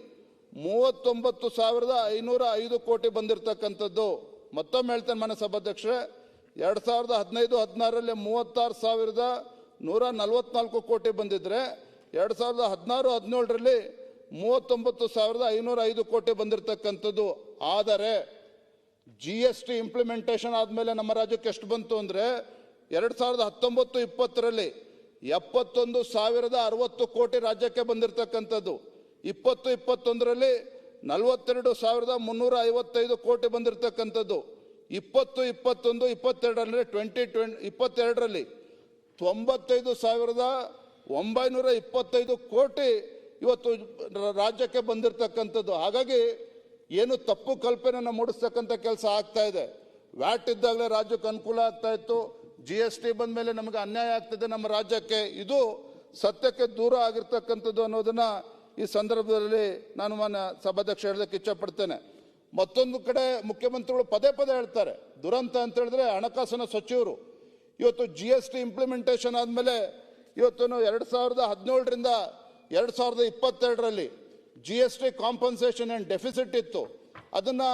ಮೂವತ್ತೊಂಬತ್ತು ಸಾವಿರದ ಐನೂರ ಐದು ಕೋಟಿ ಬಂದಿರತಕ್ಕಂಥದ್ದು. ಮತ್ತೊಮ್ಮೆ ಹೇಳ್ತೇನೆ ಮನೆ ಸಭಾಧ್ಯಕ್ಷರೇ ಎರಡ್ ಸಾವಿರದ ಹದಿನೈದು, ಹದಿನಾರರಲ್ಲಿ ಮೂವತ್ತಾರು ಸಾವಿರದ ನೂರ ನಲವತ್ನಾಲ್ಕು ಕೋಟಿ ಬಂದಿದ್ರೆ ಎರಡು ಸಾವಿರದ ಹದಿನಾರು, ಹದಿನೇಳರಲ್ಲಿ ಮೂವತ್ತೊಂಬತ್ತು ಸಾವಿರದ ಐನೂರ ಐದು ಕೋಟಿ ಬಂದಿರತಕ್ಕಂಥದ್ದು. ಆದರೆ ಜಿ ಎಸ್ ಟಿ ಇಂಪ್ಲಿಮೆಂಟೇಷನ್ ಆದಮೇಲೆ ನಮ್ಮ ರಾಜ್ಯಕ್ಕೆ ಎಷ್ಟು ಬಂತು ಅಂದರೆ, ಎರಡು ಸಾವಿರದ ಹತ್ತೊಂಬತ್ತು ಇಪ್ಪತ್ತರಲ್ಲಿ ಎಪ್ಪತ್ತೊಂದು ಸಾವಿರದ ಅರವತ್ತು ಕೋಟಿ ರಾಜ್ಯಕ್ಕೆ ಬಂದಿರತಕ್ಕಂಥದ್ದು. ಇಪ್ಪತ್ತು, ಇಪ್ಪತ್ತೊಂದರಲ್ಲಿ ನಲವತ್ತೆರಡು ಸಾವಿರದ ಮುನ್ನೂರ ಐವತ್ತೈದು ಕೋಟಿ ಬಂದಿರತಕ್ಕಂಥದ್ದು. ಇಪ್ಪತ್ತು, ಇಪ್ಪತ್ತೊಂದು, ಇಪ್ಪತ್ತೆರಡರಲ್ಲಿ ಟ್ವೆಂಟಿ ಟ್ವೆನ್ ಇಪ್ಪತ್ತೆರಡರಲ್ಲಿ ತೊಂಬತ್ತೈದು ಸಾವಿರದ ಒಂಬೈನೂರ ಇಪ್ಪತ್ತೈದು ಕೋಟಿ ಇವತ್ತು ರಾಜ್ಯಕ್ಕೆ ಬಂದಿರತಕ್ಕಂಥದ್ದು. ಹಾಗಾಗಿ ಏನು ತಪ್ಪು ಕಲ್ಪನೆಯನ್ನು ಮೂಡಿಸ್ತಕ್ಕಂಥ ಕೆಲಸ ಆಗ್ತಾ ಇದೆ. ವ್ಯಾಟ್ ಇದ್ದಾಗಲೇ ರಾಜ್ಯಕ್ಕೆ ಅನುಕೂಲ ಆಗ್ತಾ ಇತ್ತು. ಜಿ ಎಸ್ ಟಿ ಬಂದ ಮೇಲೆ ನಮಗೆ ಅನ್ಯಾಯ ಆಗ್ತಿದೆ ನಮ್ಮ ರಾಜ್ಯಕ್ಕೆ. ಇದು ಸತ್ಯಕ್ಕೆ ದೂರ ಆಗಿರ್ತಕ್ಕಂಥದ್ದು ಅನ್ನೋದನ್ನ ಈ ಸಂದರ್ಭದಲ್ಲಿ ನಾನು ನನ್ನ ಸಭಾಧ್ಯಕ್ಷ ಹೇಳೋದಕ್ಕೆ ಇಚ್ಛಪಡ್ತೇನೆ. ಮತ್ತೊಂದು ಕಡೆ ಮುಖ್ಯಮಂತ್ರಿಗಳು ಪದೇ ಪದೇ ಹೇಳ್ತಾರೆ. ದುರಂತ ಅಂತ ಹೇಳಿದ್ರೆ ಹಣಕಾಸಿನ ಸಚಿವರು. ಇವತ್ತು ಜಿ ಎಸ್ ಟಿ ಇಂಪ್ಲಿಮೆಂಟೇಷನ್ ಆದಮೇಲೆ ಇವತ್ತು ಎರಡು ಸಾವಿರದ ಹದಿನೇಳರಿಂದ ಎರಡು ಸಾವಿರದ ಇಪ್ಪತ್ತೆರಡರಲ್ಲಿ G S T compensation and deficit ಇತ್ತು. ಅದನ್ನು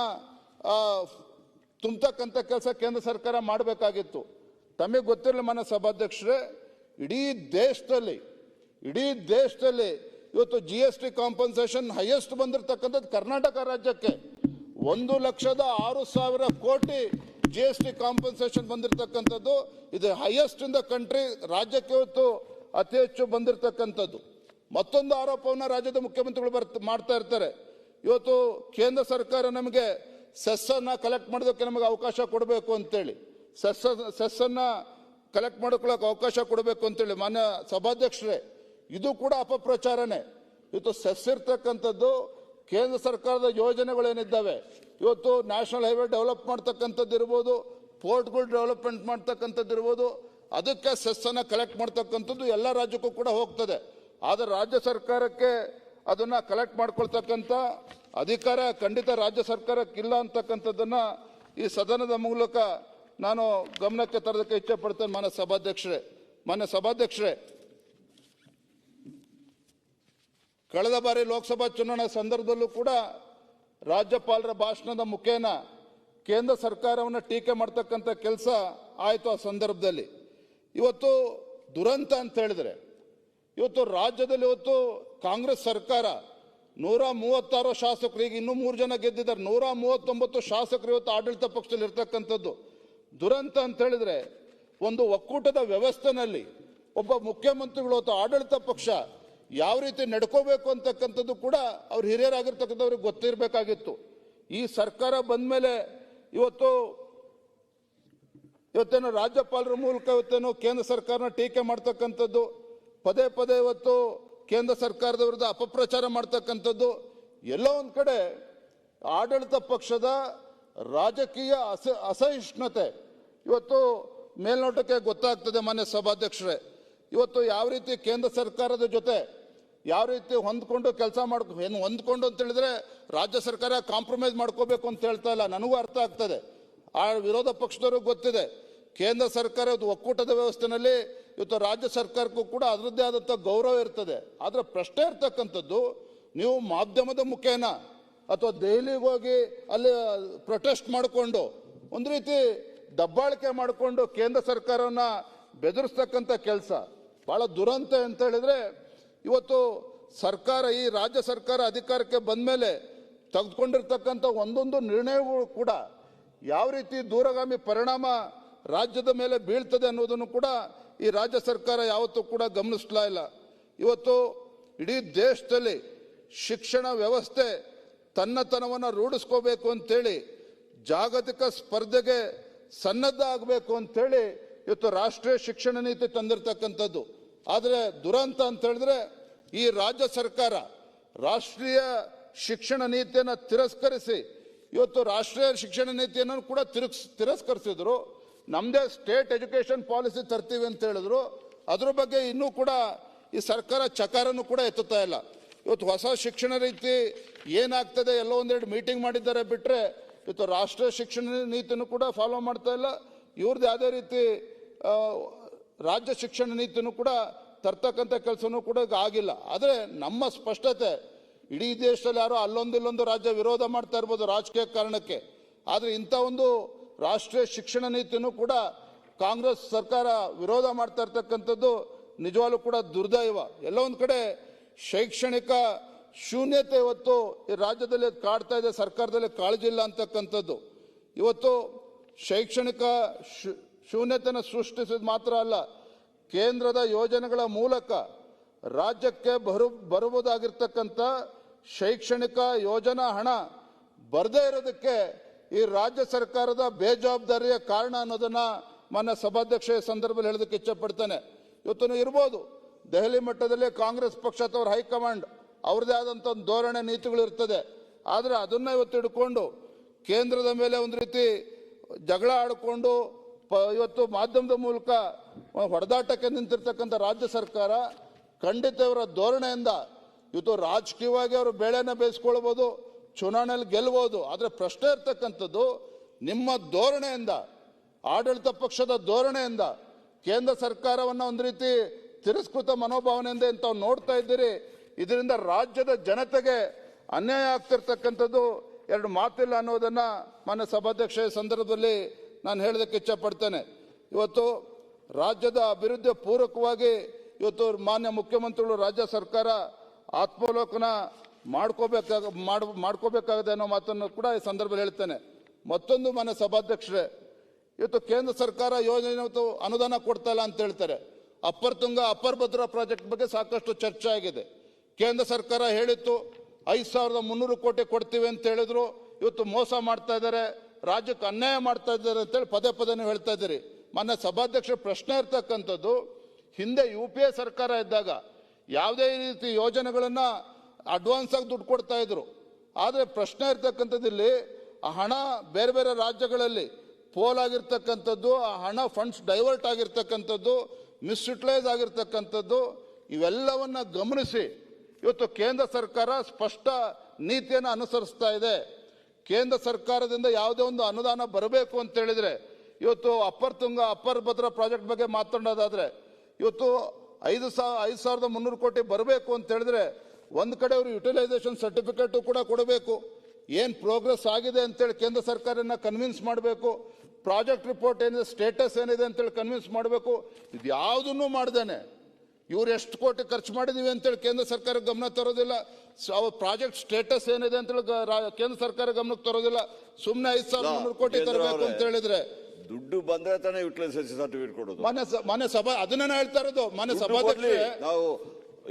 ತುಂಬತಕ್ಕಂಥ ಕೆಲಸ ಕೇಂದ್ರ ಸರ್ಕಾರ ಮಾಡಬೇಕಾಗಿತ್ತು. ತಮಗೆ ಗೊತ್ತಿರಲಿ ಮನ ಸಭಾಧ್ಯಕ್ಷರೇ, ಇಡೀ ದೇಶದಲ್ಲಿ ಇಡೀ ದೇಶದಲ್ಲಿ ಇವತ್ತು G S T compensation highest ಬಂದಿರತಕ್ಕಂಥದ್ದು ಕರ್ನಾಟಕ ರಾಜ್ಯಕ್ಕೆ. ಒಂದು ಲಕ್ಷದ ಆರು ಸಾವಿರ ಕೋಟಿ ಜಿ ಎಸ್ ಟಿ ಕಾಂಪನ್ಸೇಷನ್ ಬಂದಿರತಕ್ಕಂಥದ್ದು, ಇದು ಹೈಯೆಸ್ಟ್ ಇನ್ ದ ಕಂಟ್ರಿ ರಾಜ್ಯಕ್ಕೆ ಇವತ್ತು ಅತಿ ಹೆಚ್ಚು ಬಂದಿರತಕ್ಕಂಥದ್ದು. ಮತ್ತೊಂದು ಆರೋಪವನ್ನು ರಾಜ್ಯದ ಮುಖ್ಯಮಂತ್ರಿಗಳು ಬರ್ತ ಮಾಡ್ತಾ ಇರ್ತಾರೆ. ಇವತ್ತು ಕೇಂದ್ರ ಸರ್ಕಾರ ನಮಗೆ ಸೆಸ್ಸನ್ನು ಕಲೆಕ್ಟ್ ಮಾಡೋದಕ್ಕೆ ನಮಗೆ ಅವಕಾಶ ಕೊಡಬೇಕು ಅಂತೇಳಿ. ಸೆಸ್ಸ, ಸೆಸ್ಸನ್ನು ಕಲೆಕ್ಟ್ ಮಾಡ್ಕೊಳ್ಳೋಕೆ ಅವಕಾಶ ಕೊಡಬೇಕು ಅಂತೇಳಿ ಮಾನ್ಯ ಸಭಾಧ್ಯಕ್ಷರೇ. ಇದು ಕೂಡ ಅಪಪ್ರಚಾರನೇ. ಇವತ್ತು ಸೆಸ್ ಇರ್ತಕ್ಕಂಥದ್ದು ಕೇಂದ್ರ ಸರ್ಕಾರದ ಯೋಜನೆಗಳೇನಿದ್ದಾವೆ? ಇವತ್ತು ನ್ಯಾಷನಲ್ ಹೈವೇ ಡೆವಲಪ್ ಮಾಡ್ತಕ್ಕಂಥದ್ದು ಇರ್ಬೋದು, ಪೋರ್ಟ್ಗಳು ಡೆವಲಪ್ಮೆಂಟ್ ಮಾಡ್ತಕ್ಕಂಥದ್ದು ಇರ್ಬೋದು, ಅದಕ್ಕೆ ಸೆಸ್ಸನ್ನು ಕಲೆಕ್ಟ್ ಮಾಡ್ತಕ್ಕಂಥದ್ದು ಎಲ್ಲ ರಾಜ್ಯಕ್ಕೂ ಕೂಡ ಹೋಗ್ತದೆ. ಆದರೆ ರಾಜ್ಯ ಸರ್ಕಾರಕ್ಕೆ ಅದನ್ನ ಕಲೆಕ್ಟ್ ಮಾಡ್ಕೊಳ್ತಕ್ಕಂಥ ಅಧಿಕಾರ ಖಂಡಿತ ರಾಜ್ಯ ಸರ್ಕಾರಕ್ಕಿಲ್ಲ ಅಂತಕ್ಕಂಥದ್ದನ್ನ ಈ ಸದನದ ಮೂಲಕ ನಾನು ಗಮನಕ್ಕೆ ತರೋದಕ್ಕೆ ಇಚ್ಛೆ ಪಡ್ತೇನೆ ಮಾನ್ಯ ಸಭಾಧ್ಯಕ್ಷರೇ. ಮಾನ್ಯ ಸಭಾಧ್ಯಕ್ಷರೇ, ಕಳೆದ ಬಾರಿ ಲೋಕಸಭಾ ಚುನಾವಣಾ ಸಂದರ್ಭದಲ್ಲೂ ಕೂಡ ರಾಜ್ಯಪಾಲರ ಭಾಷಣದ ಮುಖೇನ ಕೇಂದ್ರ ಸರ್ಕಾರವನ್ನು ಟೀಕೆ ಮಾಡ್ತಕ್ಕಂಥ ಕೆಲಸ ಆಯಿತು ಆ ಸಂದರ್ಭದಲ್ಲಿ. ಇವತ್ತು ದುರಂತ ಅಂತ ಹೇಳಿದ್ರೆ ಇವತ್ತು ರಾಜ್ಯದಲ್ಲಿ ಇವತ್ತು ಕಾಂಗ್ರೆಸ್ ಸರ್ಕಾರ ನೂರ ಮೂವತ್ತಾರು ಶಾಸಕರು, ಈಗ ಇನ್ನೂ ಮೂರು ಜನ ಗೆದ್ದಿದ್ದಾರೆ. ನೂರ ಮೂವತ್ತೊಂಬತ್ತು ಶಾಸಕರು ಇವತ್ತು ಆಡಳಿತ ಪಕ್ಷದಲ್ಲಿ ಇರ್ತಕ್ಕಂಥದ್ದು. ದುರಂತ ಅಂತ ಹೇಳಿದ್ರೆ ಒಂದು ಒಕ್ಕೂಟದ ವ್ಯವಸ್ಥೆನಲ್ಲಿ ಒಬ್ಬ ಮುಖ್ಯಮಂತ್ರಿಗಳು ಅಥವಾ ಆಡಳಿತ ಪಕ್ಷ ಯಾವ ರೀತಿ ನಡ್ಕೋಬೇಕು ಅಂತಕ್ಕಂಥದ್ದು ಕೂಡ ಅವ್ರು ಹಿರಿಯರಾಗಿರ್ತಕ್ಕಂಥವ್ರಿಗೆ ಗೊತ್ತಿರಬೇಕಾಗಿತ್ತು. ಈ ಸರ್ಕಾರ ಬಂದ ಮೇಲೆ ಇವತ್ತು ಇವತ್ತೇನೋ ರಾಜ್ಯಪಾಲರ ಮೂಲಕ ಇವತ್ತೇನೋ ಕೇಂದ್ರ ಸರ್ಕಾರನ ಟೀಕೆ ಮಾಡ್ತಕ್ಕಂಥದ್ದು ಪದೇ ಪದೇ ಇವತ್ತು ಕೇಂದ್ರ ಸರ್ಕಾರದ ವಿರುದ್ಧ ಅಪಪ್ರಚಾರ ಮಾಡ್ತಕ್ಕಂಥದ್ದು ಎಲ್ಲೋ ಒಂದು ಕಡೆ ಆಡಳಿತ ಪಕ್ಷದ ರಾಜಕೀಯ ಅಸ, ಅಸಹಿಷ್ಣುತೆ. ಇವತ್ತು ಮೇಲ್ನೋಟಕ್ಕೆ ಗೊತ್ತಾಗ್ತದೆ ಮಾನ್ಯ ಸಭಾಧ್ಯಕ್ಷರೇ. ಇವತ್ತು ಯಾವ ರೀತಿ ಕೇಂದ್ರ ಸರ್ಕಾರದ ಜೊತೆ ಯಾವ ರೀತಿ ಹೊಂದ್ಕೊಂಡು ಕೆಲಸ ಮಾಡ್ಕೊ, ಏನು ಹೊಂದ್ಕೊಂಡು ಅಂತ ಹೇಳಿದ್ರೆ ರಾಜ್ಯ ಸರ್ಕಾರ ಕಾಂಪ್ರಮೈಸ್ ಮಾಡ್ಕೋಬೇಕು ಅಂತ ಹೇಳ್ತಾ ಇಲ್ಲ. ನನಗೂ ಅರ್ಥ ಆಗ್ತದೆ. ಆ ವಿರೋಧ ಪಕ್ಷದವ್ರಿಗೆ ಗೊತ್ತಿದೆ. ಕೇಂದ್ರ ಸರ್ಕಾರ ಒಕ್ಕೂಟದ ವ್ಯವಸ್ಥೆನಲ್ಲಿ ಇವತ್ತು ರಾಜ್ಯ ಸರ್ಕಾರಕ್ಕೂ ಕೂಡ ಅದರದ್ದೇ ಆದಂಥ ಗೌರವ ಇರ್ತದೆ. ಆದರೆ ಪ್ರಶ್ನೆ ಇರ್ತಕ್ಕಂಥದ್ದು, ನೀವು ಮಾಧ್ಯಮದ ಮುಖೇನ ಅಥವಾ ದೆಹಲಿಗೆ ಹೋಗಿ ಅಲ್ಲಿ ಪ್ರೊಟೆಸ್ಟ್ ಮಾಡಿಕೊಂಡು, ಒಂದು ರೀತಿ ದಬ್ಬಾಳಿಕೆ ಮಾಡಿಕೊಂಡು ಕೇಂದ್ರ ಸರ್ಕಾರವನ್ನು ಬೆದರಿಸ್ತಕ್ಕಂಥ ಕೆಲಸ. ಭಾಳ ದುರಂತ ಅಂತ ಹೇಳಿದ್ರೆ, ಇವತ್ತು ಸರ್ಕಾರ, ಈ ರಾಜ್ಯ ಸರ್ಕಾರ ಅಧಿಕಾರಕ್ಕೆ ಬಂದ ಮೇಲೆ ತೆಗೆದುಕೊಂಡಿರ್ತಕ್ಕಂಥ ಒಂದೊಂದು ನಿರ್ಣಯಗಳು ಕೂಡ ಯಾವ ರೀತಿ ದೂರಗಾಮಿ ಪರಿಣಾಮ ರಾಜ್ಯದ ಮೇಲೆ ಬೀಳ್ತದೆ ಅನ್ನೋದನ್ನು ಕೂಡ ಈ ರಾಜ್ಯ ಸರ್ಕಾರ ಯಾವತ್ತೂ ಕೂಡ ಗಮನಿಸ್ಲಾ ಇಲ್ಲ. ಇವತ್ತು ಇಡೀ ದೇಶದಲ್ಲಿ ಶಿಕ್ಷಣ ವ್ಯವಸ್ಥೆ ತನ್ನತನವನ್ನು ರೂಢಿಸ್ಕೋಬೇಕು ಅಂತೇಳಿ, ಜಾಗತಿಕ ಸ್ಪರ್ಧೆಗೆ ಸನ್ನದ್ಧ ಆಗಬೇಕು ಅಂತೇಳಿ ಇವತ್ತು ರಾಷ್ಟ್ರೀಯ ಶಿಕ್ಷಣ ನೀತಿ ತಂದಿರತಕ್ಕಂಥದ್ದು. ಆದರೆ ದುರಂತ ಅಂತ ಹೇಳಿದ್ರೆ ಈ ರಾಜ್ಯ ಸರ್ಕಾರ ರಾಷ್ಟ್ರೀಯ ಶಿಕ್ಷಣ ನೀತಿಯನ್ನು ತಿರಸ್ಕರಿಸಿ, ಇವತ್ತು ರಾಷ್ಟ್ರೀಯ ಶಿಕ್ಷಣ ನೀತಿಯನ್ನು ಕೂಡ ತಿರುಗಿಸ್, ತಿರಸ್ಕರಿಸಿದ್ರು. ನಮ್ಮದೇ ಸ್ಟೇಟ್ ಎಜುಕೇಷನ್ ಪಾಲಿಸಿ ತರ್ತೀವಿ ಅಂತ ಹೇಳಿದ್ರು. ಅದ್ರ ಬಗ್ಗೆ ಇನ್ನೂ ಕೂಡ ಈ ಸರ್ಕಾರ ಚಕಾರನ್ನು ಕೂಡ ಎತ್ತುತ್ತಾ ಇಲ್ಲ. ಇವತ್ತು ಹೊಸ ಶಿಕ್ಷಣ ರೀತಿ ಏನಾಗ್ತದೆ ಎಲ್ಲೋ ಒಂದೆರಡು ಮೀಟಿಂಗ್ ಮಾಡಿದ್ದಾರೆ ಬಿಟ್ಟರೆ ಇವತ್ತು ರಾಷ್ಟ್ರೀಯ ಶಿಕ್ಷಣ ನೀತಿನೂ ಕೂಡ ಫಾಲೋ ಮಾಡ್ತಾ ಇಲ್ಲ. ಇವ್ರದ್ದು ಯಾವುದೇ ರೀತಿ ರಾಜ್ಯ ಶಿಕ್ಷಣ ನೀತಿನೂ ಕೂಡ ತರ್ತಕ್ಕಂಥ ಕೆಲಸನೂ ಕೂಡ ಈಗ ಆಗಿಲ್ಲ. ಆದರೆ ನಮ್ಮ ಸ್ಪಷ್ಟತೆ, ಇಡೀ ದೇಶದಲ್ಲಿ ಯಾರೋ ಅಲ್ಲೊಂದಿಲ್ಲೊಂದು ರಾಜ್ಯ ವಿರೋಧ ಮಾಡ್ತಾ ಇರ್ಬೋದು ರಾಜಕೀಯ ಕಾರಣಕ್ಕೆ. ಆದರೆ ಇಂಥ ಒಂದು ರಾಷ್ಟ್ರೀಯ ಶಿಕ್ಷಣ ನೀತಿನೂ ಕೂಡ ಕಾಂಗ್ರೆಸ್ ಸರ್ಕಾರ ವಿರೋಧ ಮಾಡ್ತಾ ಇರ್ತಕ್ಕಂಥದ್ದು ನಿಜವಾಗ್ಲೂ ಕೂಡ ದುರ್ದೈವ. ಎಲ್ಲ ಒಂದು ಕಡೆ ಶೈಕ್ಷಣಿಕ ಶೂನ್ಯತೆ ಇವತ್ತು ಈ ರಾಜ್ಯದಲ್ಲಿ ಕಾಡ್ತಾ ಇದೆ, ಸರ್ಕಾರದಲ್ಲಿ ಕಾಳಜಿ ಇಲ್ಲ ಅಂತಕ್ಕಂಥದ್ದು. ಇವತ್ತು ಶೈಕ್ಷಣಿಕ ಶೂನ್ಯತೆಯನ್ನು ಸೃಷ್ಟಿಸಿದ ಮಾತ್ರ ಅಲ್ಲ, ಕೇಂದ್ರದ ಯೋಜನೆಗಳ ಮೂಲಕ ರಾಜ್ಯಕ್ಕೆ ಬರು, ಬರುವುದಾಗಿರ್ತಕ್ಕಂಥ ಶೈಕ್ಷಣಿಕ ಯೋಜನಾ ಹಣ ಬರದೇ ಇರೋದಕ್ಕೆ ಈ ರಾಜ್ಯ ಸರ್ಕಾರದ ಬೇಜವಾಬ್ದಾರಿಯ ಕಾರಣ ಅನ್ನೋದನ್ನ ಮಾನ್ಯ ಸಭಾಧ್ಯಕ್ಷ ಸಂದರ್ಭದಲ್ಲಿ ಹೇಳೋದಕ್ಕೆ ಇಚ್ಛಪಡ್ತಾನೆ. ಇವತ್ತು ಇರ್ಬೋದು. ದೆಹಲಿ ಮಟ್ಟದಲ್ಲಿ ಕಾಂಗ್ರೆಸ್ ಪಕ್ಷ ಅಥವಾ ಹೈಕಮಾಂಡ್ ಅವ್ರದ್ದೇ ಆದಂಥ ಒಂದು ಧೋರಣೆ, ನೀತಿಗಳು ಇರ್ತದೆ. ಆದರೆ ಅದನ್ನ ಇವತ್ತು ಹಿಡ್ಕೊಂಡು ಕೇಂದ್ರದ ಮೇಲೆ ಒಂದು ರೀತಿ ಜಗಳ ಆಡಿಕೊಂಡು ಪ, ಇವತ್ತು ಮಾಧ್ಯಮದ ಮೂಲಕ ಹೊಡೆದಾಟಕ್ಕೆ ನಿಂತಿರ್ತಕ್ಕಂಥ ರಾಜ್ಯ ಸರ್ಕಾರ ಖಂಡಿತ ಇವರ ಧೋರಣೆಯಿಂದ, ಇವತ್ತು ರಾಜಕೀಯವಾಗಿ ಅವರು ಬೇಳೆನ ಬೇಯಿಸ್ಕೊಳ್ಬೋದು. ಚುನಾವಣೆಯಲ್ಲಿ ಗೆಲ್ಬೋದು ಆದರೆ ಪ್ರಶ್ನೆ ಇರ್ತಕ್ಕಂಥದ್ದು, ನಿಮ್ಮ ಧೋರಣೆಯಿಂದ, ಆಡಳಿತ ಪಕ್ಷದ ಧೋರಣೆಯಿಂದ, ಕೇಂದ್ರ ಸರ್ಕಾರವನ್ನು ಒಂದು ರೀತಿ ತಿರಸ್ಕೃತ ಮನೋಭಾವನೆಯಿಂದ ಅಂತ ನೋಡ್ತಾ ಇದ್ದೀರಿ. ಇದರಿಂದ ರಾಜ್ಯದ ಜನತೆಗೆ ಅನ್ಯಾಯ ಆಗ್ತಿರ್ತಕ್ಕಂಥದ್ದು ಎರಡು ಮಾತಿಲ್ಲ ಅನ್ನೋದನ್ನು ಮಾನ್ಯ ಸಭಾಧ್ಯಕ್ಷ ಸಂದರ್ಭದಲ್ಲಿ ನಾನು ಹೇಳೋದಕ್ಕೆ ಇಚ್ಛಪಡ್ತೇನೆ. ಇವತ್ತು ರಾಜ್ಯದ ಅಭಿವೃದ್ಧಿ ಪೂರಕವಾಗಿ ಇವತ್ತು ಮಾನ್ಯ ಮುಖ್ಯಮಂತ್ರಿಗಳು, ರಾಜ್ಯ ಸರ್ಕಾರ ಆತ್ಮಾವಲೋಕನ ಮಾಡ್ಕೋಬೇಕಾಗ, ಮಾಡ್, ಮಾಡ್ಕೋಬೇಕಾಗದೆ ಅನ್ನೋ ಮಾತನ್ನು ಕೂಡ ಈ ಸಂದರ್ಭದಲ್ಲಿ ಹೇಳ್ತೇನೆ. ಮತ್ತೊಂದು ಮನೆ ಸಭಾಧ್ಯಕ್ಷರೇ, ಇವತ್ತು ಕೇಂದ್ರ ಸರ್ಕಾರ ಯೋಜನೆ ಅನುದಾನ ಕೊಡ್ತಾ ಇಲ್ಲ ಅಂತ ಹೇಳ್ತಾರೆ. Upper Tunga, upper Bhadra project ಬಗ್ಗೆ ಸಾಕಷ್ಟು ಚರ್ಚೆ ಆಗಿದೆ. ಕೇಂದ್ರ ಸರ್ಕಾರ ಹೇಳಿತ್ತು, ಐದು ಸಾವಿರದ ಮುನ್ನೂರು ಕೋಟಿ ಕೊಡ್ತೀವಿ ಅಂತ ಹೇಳಿದ್ರು. ಇವತ್ತು ಮೋಸ ಮಾಡ್ತಾ ಇದ್ದಾರೆ, ರಾಜ್ಯಕ್ಕೆ ಅನ್ಯಾಯ ಮಾಡ್ತಾ ಇದ್ದಾರೆ ಅಂತೇಳಿ ಪದೇ ಪದೇ ಹೇಳ್ತಾ ಇದ್ದೀರಿ. ಮೊನ್ನೆ ಸಭಾಧ್ಯಕ್ಷರ ಪ್ರಶ್ನೆ ಇರ್ತಕ್ಕಂಥದ್ದು, ಹಿಂದೆ ಯು ಪಿ ಎ ಸರ್ಕಾರ ಇದ್ದಾಗ ಯಾವುದೇ ರೀತಿ ಯೋಜನೆಗಳನ್ನ ಅಡ್ವಾನ್ಸ್ ಆಗಿ ದುಡ್ಡು ಕೊಡ್ತಾ ಇದ್ರು. ಆದರೆ ಪ್ರಶ್ನೆ ಇರ್ತಕ್ಕಂಥದ್ದಿಲ್ಲಿ ಆ ಹಣ ಬೇರೆ ಬೇರೆ ರಾಜ್ಯಗಳಲ್ಲಿ ಪೋಲ್ ಆಗಿರ್ತಕ್ಕಂಥದ್ದು, ಆ ಹಣ ಫಂಡ್ಸ್ ಡೈವರ್ಟ್ ಆಗಿರ್ತಕ್ಕಂಥದ್ದು, ಮಿಸ್ಯುಟಿಲೈಸ್ ಆಗಿರ್ತಕ್ಕಂಥದ್ದು, ಇವೆಲ್ಲವನ್ನು ಗಮನಿಸಿ. ಇವತ್ತು ಕೇಂದ್ರ ಸರ್ಕಾರ ಸ್ಪಷ್ಟ ನೀತಿಯನ್ನು ಅನುಸರಿಸ್ತಾ ಇದೆ. ಕೇಂದ್ರ ಸರ್ಕಾರದಿಂದ ಯಾವುದೇ ಒಂದು ಅನುದಾನ ಬರಬೇಕು ಅಂತ ಹೇಳಿದ್ರೆ, ಇವತ್ತು upper Tunga, upper Bhadra project ಬಗ್ಗೆ ಮಾತಾಡೋದಾದರೆ ಇವತ್ತು ಐದು ಸಾವಿರ ಐದು ಸಾವಿರದ ಮುನ್ನೂರು ಕೋಟಿ ಬರಬೇಕು ಅಂತ ಹೇಳಿದ್ರೆ ಒಂದು ಕಡೆ ಅವರು ಯುಟಿಲೈಸೇಷನ್ ಸರ್ಟಿಫಿಕೇಟು ಕೂಡ ಕೊಡಬೇಕು. ಏನು ಪ್ರೋಗ್ರೆಸ್ ಆಗಿದೆ ಅಂತೇಳಿ ಕೇಂದ್ರ ಸರ್ಕಾರನ ಕನ್ವಿನ್ಸ್ ಮಾಡಬೇಕು. ಪ್ರಾಜೆಕ್ಟ್ ರಿಪೋರ್ಟ್ ಏನಿದೆ ಸ್ಟೇಟಸ್ ಏನಿದೆ ಅಂತೇಳಿ ಕನ್ವಿನ್ಸ್ ಮಾಡಬೇಕು. ಇದು ಯಾವುದನ್ನು ಮಾಡ್ದೇನೆ? ಇವ್ರು ಎಷ್ಟು ಕೋಟಿ ಖರ್ಚು ಮಾಡಿದೀವಿ ಅಂತೇಳಿ ಕೇಂದ್ರ ಸರ್ಕಾರ ಗಮನ ತರೋದಿಲ್ಲ. ಪ್ರಾಜೆಕ್ಟ್ ಸ್ಟೇಟಸ್ ಏನಿದೆ ಅಂತೇಳಿ ಕೇಂದ್ರ ಸರ್ಕಾರ ಗಮನಕ್ಕೆ ತರೋದಿಲ್ಲ. ಸುಮ್ಮನೆ ಐದು ಸಾವಿರದ ಮುನ್ನೂರು ಕೋಟಿ ತರಬೇಕು ಅವರೇ. ಅಂತ ಹೇಳಿದ್ರೆ ದುಡ್ಡು ಬಂದ್ರೆ ತಾನೇ ಯುಟಿಲೈಸೇಷನ್ ಸರ್ಟಿಫಿಕೇಟ್ ಕೊಡೋದು. ಮನೆ ಮನೆ ಸಭಾ ಅದನ್ನ ಹೇಳ್ತಾ ಇರೋದು. ಮನೆ ಸಭಾಧ್ಯಕ್ಷ ನಾವು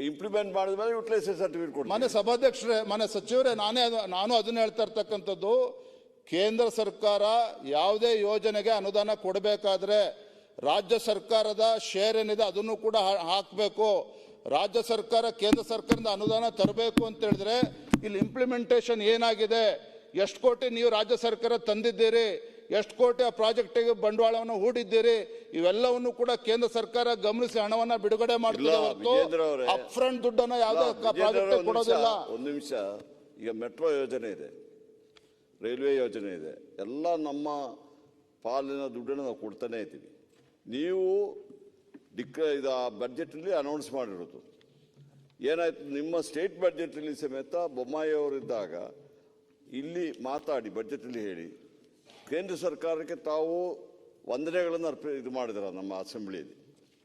ಇಂಪ್ಲಿಮೆಂಟ್ ಮಾಡಿದ್ಮೇಲೆ ಯುಟಿಲೈಸೇಷನ್ ಸರ್ಟಿಫಿಕೇಟ್ ಕೊಡ್ತೀವಿ. ಮನೆ ಸಭಾಧ್ಯಕ್ಷರೇ ಮನೆ ಸಚಿವರೇ, ನಾನೇ ಅದು- ನಾನು ಅದನ್ನ ಹೇಳ್ತಾ ಇರ್ತಕ್ಕಂಥದ್ದು, ಕೇಂದ್ರ ಸರ್ಕಾರ ಯಾವುದೇ ಯೋಜನೆಗೆ ಅನುದಾನ ಕೊಡಬೇಕಾದ್ರೆ ರಾಜ್ಯ ಸರ್ಕಾರದ ಶೇರ್ ಏನಿದೆ ಅದನ್ನು ಕೂಡ ಹಾಕಬೇಕು ಹಾಕ್ಬೇಕು. ರಾಜ್ಯ ಸರ್ಕಾರ, ಕೇಂದ್ರ ಸರ್ಕಾರದಿಂದ ಅನುದಾನ ತರಬೇಕು ಅಂತ ಹೇಳಿದ್ರೆ, ಇಲ್ಲಿ ಇಂಪ್ಲಿಮೆಂಟೇಷನ್ ಏನಾಗಿದೆ? ಎಷ್ಟು ಕೋಟಿ ನೀವು ರಾಜ್ಯ ಸರ್ಕಾರ ತಂದಿದ್ದೀರಿ? ಎಷ್ಟು ಕೋಟಿ ಆ ಪ್ರಾಜೆಕ್ಟಿಗೆ ಬಂಡವಾಳವನ್ನು ಹೂಡಿದ್ದೀರಿ? ಇವೆಲ್ಲವನ್ನು ಕೂಡ ಕೇಂದ್ರ ಸರ್ಕಾರ ಗಮನಿಸಿ ಹಣವನ್ನ ಬಿಡುಗಡೆ ಮಾಡ್ತಿದೆ ಹೊರತು ಅಪ್ ಫ್ರಂಟ್ ದುಡ್ಡನ್ನ ಯಾವುದೇ ಪ್ರಾಜೆಕ್ಟ್ ಅವರೇ, ಒಂದ್ ನಿಮಿಷ, ಕೊಡೋದಿಲ್ಲ. ಒಂದ್ ನಿಮಿಷ. ಈಗ ಮೆಟ್ರೋ ಯೋಜನೆ ಇದೆ ರೈಲ್ವೆ ಯೋಜನೆ ಇದೆ. ಎಲ್ಲ ನಮ್ಮ ಪಾಲಿನ ದುಡ್ಡನ್ನು ನಾವು ಕೊಡ್ತಾನೆ ಇದ್ದೀವಿ. ನೀವು ಡಿಕ್ ಇದು ಆ ಬಡ್ಜೆಟಲ್ಲಿ ಅನೌನ್ಸ್ ಮಾಡಿರೋದು. ಏನಾಯ್ತು ನಿಮ್ಮ ಸ್ಟೇಟ್ ಬಡ್ಜೆಟಲ್ಲಿ ಸಮೇತ ಬೊಮ್ಮಾಯಿ ಅವರಿದ್ದಾಗ ಇಲ್ಲಿ ಮಾತಾಡಿ ಬಡ್ಜೆಟಲ್ಲಿ ಹೇಳಿ. ಕೇಂದ್ರ ಸರ್ಕಾರಕ್ಕೆ ತಾವು ವಂದನೆಗಳನ್ನು ಅರ್ಪ, ಇದು ಮಾಡಿದಾರ ನಮ್ಮ ಅಸೆಂಬ್ಲಿಯಲ್ಲಿ.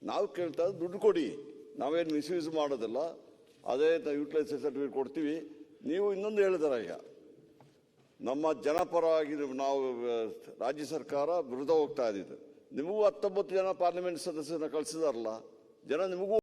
ನಾವು ಕೇಳ್ತಾ ದುಡ್ಡು ಕೊಡಿ. ನಾವೇನು ಮಿಸ್ಯೂಸ್ ಮಾಡೋದಿಲ್ಲ. ಅದೇ ಯುಟಿಲೈಸೇಷನ್ ಸರ್ಟಿಫಿಕೇಟ್ ಕೊಡ್ತೀವಿ. ನೀವು ಇನ್ನೊಂದು ಹೇಳಿದಾರ ಈಗ. ನಮ್ಮ ಜನಪರವಾಗಿ ನಾವು, ರಾಜ್ಯ ಸರ್ಕಾರ ವಿರುದ್ಧ ಹೋಗ್ತಾ ಇದ್ದಿದ್ದು. ನಿಮಗೂ ಹತ್ತೊಂಬತ್ತು ಜನ ಪಾರ್ಲಿಮೆಂಟ್ ಸದಸ್ಯರನ್ನ ಕಳಿಸಿದಾರಲ್ಲ. ಜನ ನಿಮಗೂ